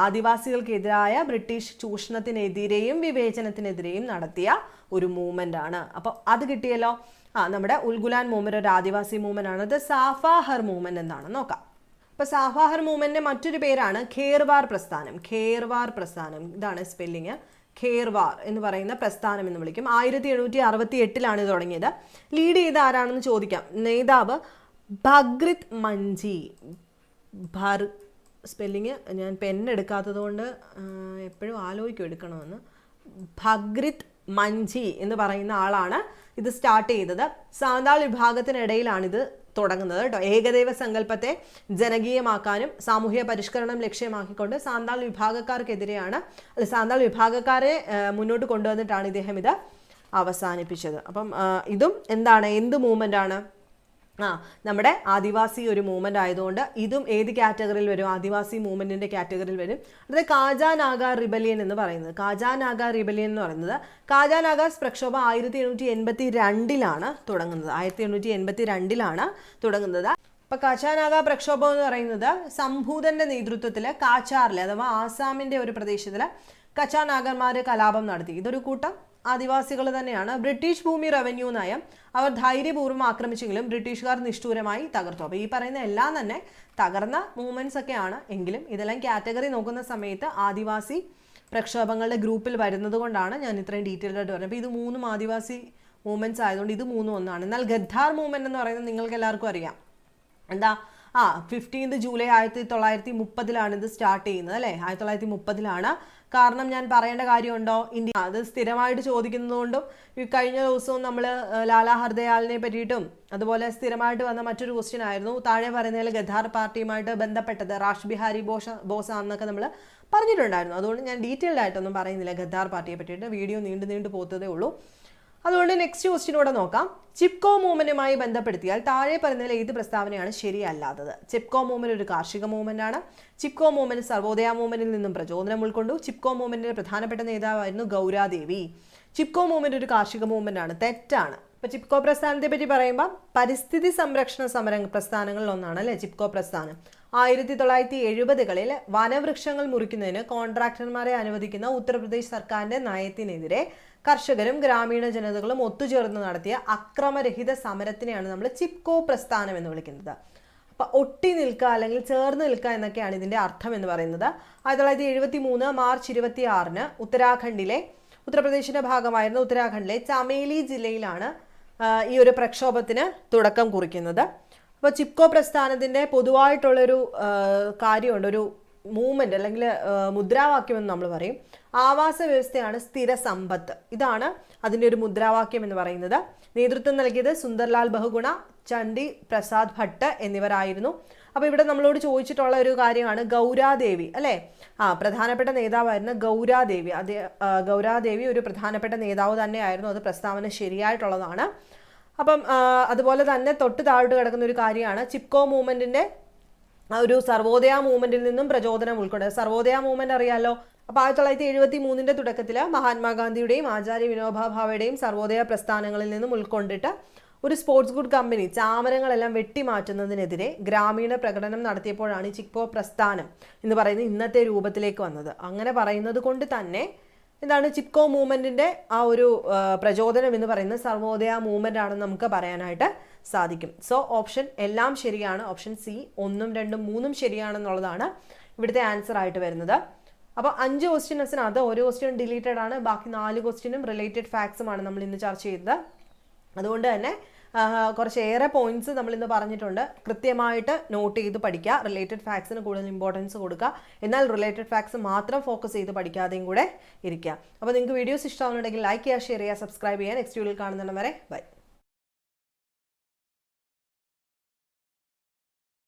S1: ആദിവാസികൾക്കെതിരായ ബ്രിട്ടീഷ് ചൂഷണത്തിനെതിരെയും വിവേചനത്തിനെതിരെയും നടത്തിയ ഒരു മൂവ്മെന്റ് ആണ് അപ്പോൾ അത് കിട്ടിയല്ലോ? ആ നമ്മുടെ ഉൽഗുലാൻ മൂവ്മെന്റ് ഒരു ആദിവാസി മൂവ്മെന്റ് ആണ് അത് സാഫാഹർ മൂവ്മെന്റ് എന്നാണ്. നോക്കാം. അപ്പൊ സാഫാഹർ മൂവ്മെന്റിന്റെ മറ്റൊരു പേരാണ് ഖേർവാർ പ്രസ്ഥാനം. ഖേർവാർ പ്രസ്ഥാനം. ഇതാണ് സ്പെല്ലിങ് ഖേർവാർ എന്ന് പറയുന്ന പ്രസ്ഥാനം എന്ന് വിളിക്കും. ആയിരത്തി എഴുന്നൂറ്റി അറുപത്തി എട്ടിലാണ് ഇത് തുടങ്ങിയത്. ലീഡ് ചെയ്ത ആരാണെന്ന് ചോദിക്കാം. നേതാവ് ഭഗ്രിത് മഞ്ചി. ഭർ സ്പെല്ലിങ് ഞാൻ പെൻ എടുക്കാത്തത് കൊണ്ട് എപ്പോഴും ആലോചിക്കും എടുക്കണമെന്ന്. ഭഗ്രിത് മഞ്ചി എന്ന് പറയുന്ന ആളാണ്. ഇത് സ്റ്റാർട്ട് ചെയ്തത്. സാന്താൾ വിഭാഗത്തിനിടയിലാണ് ഇത് തുടങ്ങുന്നത് കേട്ടോ. ഏകദൈവ സങ്കല്പത്തെ ജനകീയമാക്കാനും സാമൂഹ്യ പരിഷ്കരണം ലക്ഷ്യമാക്കിക്കൊണ്ട് സാന്താൾ വിഭാഗക്കാർക്കെതിരെയാണ് അല്ല, സാന്താൾ വിഭാഗക്കാരെ മുന്നോട്ട് കൊണ്ടുവന്നിട്ടാണ് ഇദ്ദേഹം ഇത് അവസാനിപ്പിച്ചത്. അപ്പം ഇതും എന്താണ്? എന്ത് മൂവ്മെന്റ് ആണ്? ആ നമ്മുടെ ആദിവാസി ഒരു മൂവ്മെന്റ് ആയതുകൊണ്ട് ഇതും ഏത് കാറ്റഗറിയിൽ വരും? ആദിവാസി മൂവ്മെന്റിന്റെ കാറ്റഗറിയിൽ വരും. അതായത് കാജാനാഗ റിബലിയൻ എന്ന് പറയുന്നത്. കാജാനാഗ റിബലിയൻ എന്ന് പറയുന്നത് കാജാനാഗാസ് പ്രക്ഷോഭം ആയിരത്തി എണ്ണൂറ്റി എൺപത്തി രണ്ടിലാണ് തുടങ്ങുന്നത്. ആയിരത്തി എണ്ണൂറ്റി എൺപത്തി രണ്ടിലാണ് തുടങ്ങുന്നത് ഇപ്പൊ കാച്ചാനാഗ പ്രക്ഷോഭം എന്ന് പറയുന്നത് സംഭൂതന്റെ നേതൃത്വത്തിൽ കാച്ചാറിലെ അഥവാ ആസാമിന്റെ ഒരു പ്രദേശത്തിൽ കച്ചാനാഗന്മാര് കലാപം നടത്തി. ഇതൊരു കൂട്ടം ആദിവാസികൾ തന്നെയാണ്. ബ്രിട്ടീഷ് ഭൂമി റവന്യൂ നയം അവർ ധൈര്യപൂർവം ആക്രമിച്ചെങ്കിലും ബ്രിട്ടീഷുകാർ നിഷ്ഠൂരമായി തകർത്തു അപ്പോൾ ഈ പറയുന്ന എല്ലാം തന്നെ തകർന്ന മൂവ്മെന്റ്സ് ഒക്കെയാണ്. എങ്കിലും ഇതെല്ലാം കാറ്റഗറി നോക്കുന്ന സമയത്ത് ആദിവാസി പ്രക്ഷോഭങ്ങളുടെ ഗ്രൂപ്പിൽ വരുന്നത് കൊണ്ടാണ് ഞാൻ ഇത്രയും ഡീറ്റെയിൽഡ് ആയിട്ട് പറഞ്ഞത്. അപ്പോൾ ഇത് മൂന്നും ആദിവാസി മൂവ്മെന്റ്സ് ആയതുകൊണ്ട് ഇത് മൂന്നും ഒന്നാണ്. എന്നാൽ ഗദ്ദാർ മൂവ്മെന്റ് എന്ന് പറയുന്നത് നിങ്ങൾക്ക് എല്ലാവർക്കും അറിയാം. എന്താ? ആ ഫിഫ്റ്റീൻത് ജൂലൈ ആയിരത്തി തൊള്ളായിരത്തി മുപ്പതിലാണ് ഇത് സ്റ്റാർട്ട് ചെയ്യുന്നത് അല്ലേ? ആയിരത്തി തൊള്ളായിരത്തി മുപ്പതിലാണ് കാരണം ഞാൻ പറയേണ്ട കാര്യമുണ്ടോ? ഇന്ത്യ അത് സ്ഥിരമായിട്ട് ചോദിക്കുന്നതുകൊണ്ടും ഈ കഴിഞ്ഞ ദിവസവും നമ്മൾ ലാലാ ഹർദയാലിനെ പറ്റിയിട്ടും അതുപോലെ സ്ഥിരമായിട്ട് വന്ന മറ്റൊരു ക്വസ്റ്റ്യൻ ആയിരുന്നു. താഴെ പറയുന്നതിൽ ഗദ്ദാർ പാർട്ടിയുമായിട്ട് ബന്ധപ്പെട്ടത് റാഷ് ബിഹാരി ബോഷ ബോസ് ആണെന്നൊക്കെ നമ്മൾ പറഞ്ഞിട്ടുണ്ടായിരുന്നു. അതുകൊണ്ട് ഞാൻ ഡീറ്റെയിൽഡ് ആയിട്ടൊന്നും പറയുന്നില്ല ഗദ്ദാർ പാർട്ടിയെ പറ്റിയിട്ട്. വീഡിയോ നീണ്ടു നീണ്ടു പോത്തതേ ഉള്ളൂ. അതുകൊണ്ട് നെക്സ്റ്റ് ക്വസ്റ്റിനൂടെ നോക്കാം. ചിപ്കോ മൂവ്മെന്റുമായി ബന്ധപ്പെടുത്തിയാൽ താഴെ പറയുന്നതിൽ ഏത് പ്രസ്താവനയാണ് ശരിയല്ലാത്തത്? ചിപ്കോ മൂവ്മെന്റ് ഒരു കാർഷിക മൂവ്മെന്റ് ആണ് ചിപ്കോ മൂവ്മെന്റ് സർവോദയ മൂവ്മെന്റിൽ നിന്നും പ്രചോദനം ഉൾക്കൊണ്ടു. ചിപ്കോ മൂവ്മെന്റിന്റെ പ്രധാനപ്പെട്ട നേതാവായിരുന്നു ഗൗരാദേവി. ചിപ്കോ മൂവ്മെന്റ് ഒരു കാർഷിക മൂവ്മെന്റ് ആണ് തെറ്റാണ്. ഇപ്പൊ ചിപ്കോ പ്രസ്ഥാനത്തെ പറ്റി പറയുമ്പോൾ പരിസ്ഥിതി സംരക്ഷണ സമര പ്രസ്ഥാനങ്ങളിൽ ഒന്നാണ് അല്ലെ ചിപ്കോ പ്രസ്ഥാനം? ആയിരത്തി തൊള്ളായിരത്തി എഴുപതുകളിൽ വനവൃക്ഷങ്ങൾ മുറിക്കുന്നതിന് കോൺട്രാക്ടർമാരെ അനുവദിക്കുന്ന ഉത്തർപ്രദേശ് സർക്കാരിന്റെ നയത്തിനെതിരെ കർഷകരും ഗ്രാമീണ ജനതകളും ഒത്തുചേർന്ന് നടത്തിയ അക്രമരഹിത സമരത്തിനെയാണ് നമ്മൾ ചിപ്കോ പ്രസ്ഥാനം എന്ന് വിളിക്കുന്നത്. അപ്പൊ ഒട്ടി നിൽക്കുക അല്ലെങ്കിൽ ചേർന്ന് നിൽക്കുക എന്നൊക്കെയാണ് ഇതിന്റെ അർത്ഥം എന്ന് പറയുന്നത്. ആയിരത്തി തൊള്ളായിരത്തി എഴുപത്തി മൂന്ന് മാർച്ച് ഇരുപത്തി ആറിന് ഉത്തരാഖണ്ഡിലെ ഉത്തർപ്രദേശിന്റെ ഭാഗമായിരുന്ന ഉത്തരാഖണ്ഡിലെ ചമേലി ജില്ലയിലാണ് ഈ ഒരു പ്രക്ഷോഭത്തിന് തുടക്കം കുറിക്കുന്നത്. അപ്പോൾ ചിപ്കോ പ്രസ്ഥാനത്തിന്റെ പൊതുവായിട്ടുള്ളൊരു കാര്യമുണ്ട്. ഒരു മൂവ്മെന്റ് അല്ലെങ്കിൽ മുദ്രാവാക്യം എന്ന് നമ്മൾ പറയും. ആവാസ വ്യവസ്ഥയാണ് സ്ഥിര സമ്പത്ത്. ഇതാണ് അതിന്റെ ഒരു മുദ്രാവാക്യം എന്ന് പറയുന്നത്. നേതൃത്വം നൽകിയത് സുന്ദർലാൽ ബഹുഗുണ ചണ്ഡി പ്രസാദ് ഭട്ട് എന്നിവരായിരുന്നു. അപ്പോൾ ഇവിടെ നമ്മളോട് ചോദിച്ചിട്ടുള്ള ഒരു കാര്യമാണ് ഗൗരാദേവി അല്ലേ? ആ പ്രധാനപ്പെട്ട നേതാവായിരുന്നു ഗൗരാദേവി. അത് ഗൗരാദേവി ഒരു പ്രധാനപ്പെട്ട നേതാവ് തന്നെയായിരുന്നു. അത് പ്രസ്താവന ശരിയായിട്ടുള്ളതാണ്. അപ്പം അതുപോലെ തന്നെ തൊട്ട് താഴോട്ട് കിടക്കുന്ന ഒരു കാര്യമാണ് ചിപ്കോ മൂവ്മെന്റിന്റെ ആ ഒരു സർവോദയ മൂവ്മെന്റിൽ നിന്നും പ്രചോദനം ഉൾക്കൊണ്ട്. സർവോദയ മൂവ്മെന്റ് അറിയാലോ? അപ്പോൾ ആയിരത്തി തൊള്ളായിരത്തി എഴുപത്തി മൂന്നിന്റെ തുടക്കത്തിൽ മഹാത്മാഗാന്ധിയുടെയും ആചാര്യ വിനോബാ ഭാവയുടെയും സർവോദയ പ്രസ്ഥാനങ്ങളിൽ നിന്നും ഉൾക്കൊണ്ടിട്ട് ഒരു സ്പോർട്സ് ഗുഡ് കമ്പനി ചാമരങ്ങളെല്ലാം വെട്ടിമാറ്റുന്നതിനെതിരെ ഗ്രാമീണ പ്രകടനം നടത്തിയപ്പോഴാണ് ഈ ചിക്പോ പ്രസ്ഥാനം എന്ന് പറയുന്നത് ഇന്നത്തെ രൂപത്തിലേക്ക് വന്നത്. അങ്ങനെ പറയുന്നത് കൊണ്ട് തന്നെ എന്താണ് ചിക്കോ മൂവ്മെന്റിന്റെ ആ ഒരു പ്രചോദനം എന്ന് പറയുന്നത് സർവോദയ മൂവ്മെന്റ് ആണെന്ന് നമുക്ക് പറയാനായിട്ട് സാധിക്കും. സോ ഓപ്ഷൻ എല്ലാം ശരിയാണ്. ഓപ്ഷൻ സി ഒന്നും രണ്ടും മൂന്നും ശരിയാണെന്നുള്ളതാണ് ഇവിടുത്തെ ആൻസർ ആയിട്ട് വരുന്നത്. അപ്പോൾ അഞ്ച് ക്വസ്റ്റ്യൻസിന് അത് ഓരോ ക്വസ്റ്റ്യൻ ഡിലീറ്റഡ് ആണ്. ബാക്കി നാല് ക്വസ്റ്റ്യനും റിലേറ്റഡ് ഫാക്ട്സുമാണ് നമ്മൾ ഇന്ന് ചർച്ച ചെയ്തത്. അതുകൊണ്ട് തന്നെ കുറച്ചേറെ പോയിന്റ്സ് നമ്മൾ ഇന്ന് പറഞ്ഞിട്ടുണ്ട്. കൃത്യമായിട്ട് നോട്ട് ചെയ്ത് പഠിക്കുക. റിലേറ്റഡ് ഫാക്ട്സിന് കൂടുതൽ ഇമ്പോർട്ടൻസ് കൊടുക്കുക. എന്നാൽ റിലേറ്റഡ് ഫാക്ട്സ് മാത്രം ഫോക്കസ് ചെയ്ത് പഠിക്കാതെയും കൂടെ ഇരിക്കുക. അപ്പോൾ നിങ്ങൾക്ക് വീഡിയോസ് ഇഷ്ടമാകുന്നുണ്ടെങ്കിൽ ലൈക്ക് ചെയ്യുക ഷെയർ ചെയ്യുക സബ്സ്ക്രൈബ് ചെയ്യുക. നെക്സ്റ്റ് വീഡിയോയിൽ കാണുന്നിടം വരെ ബൈ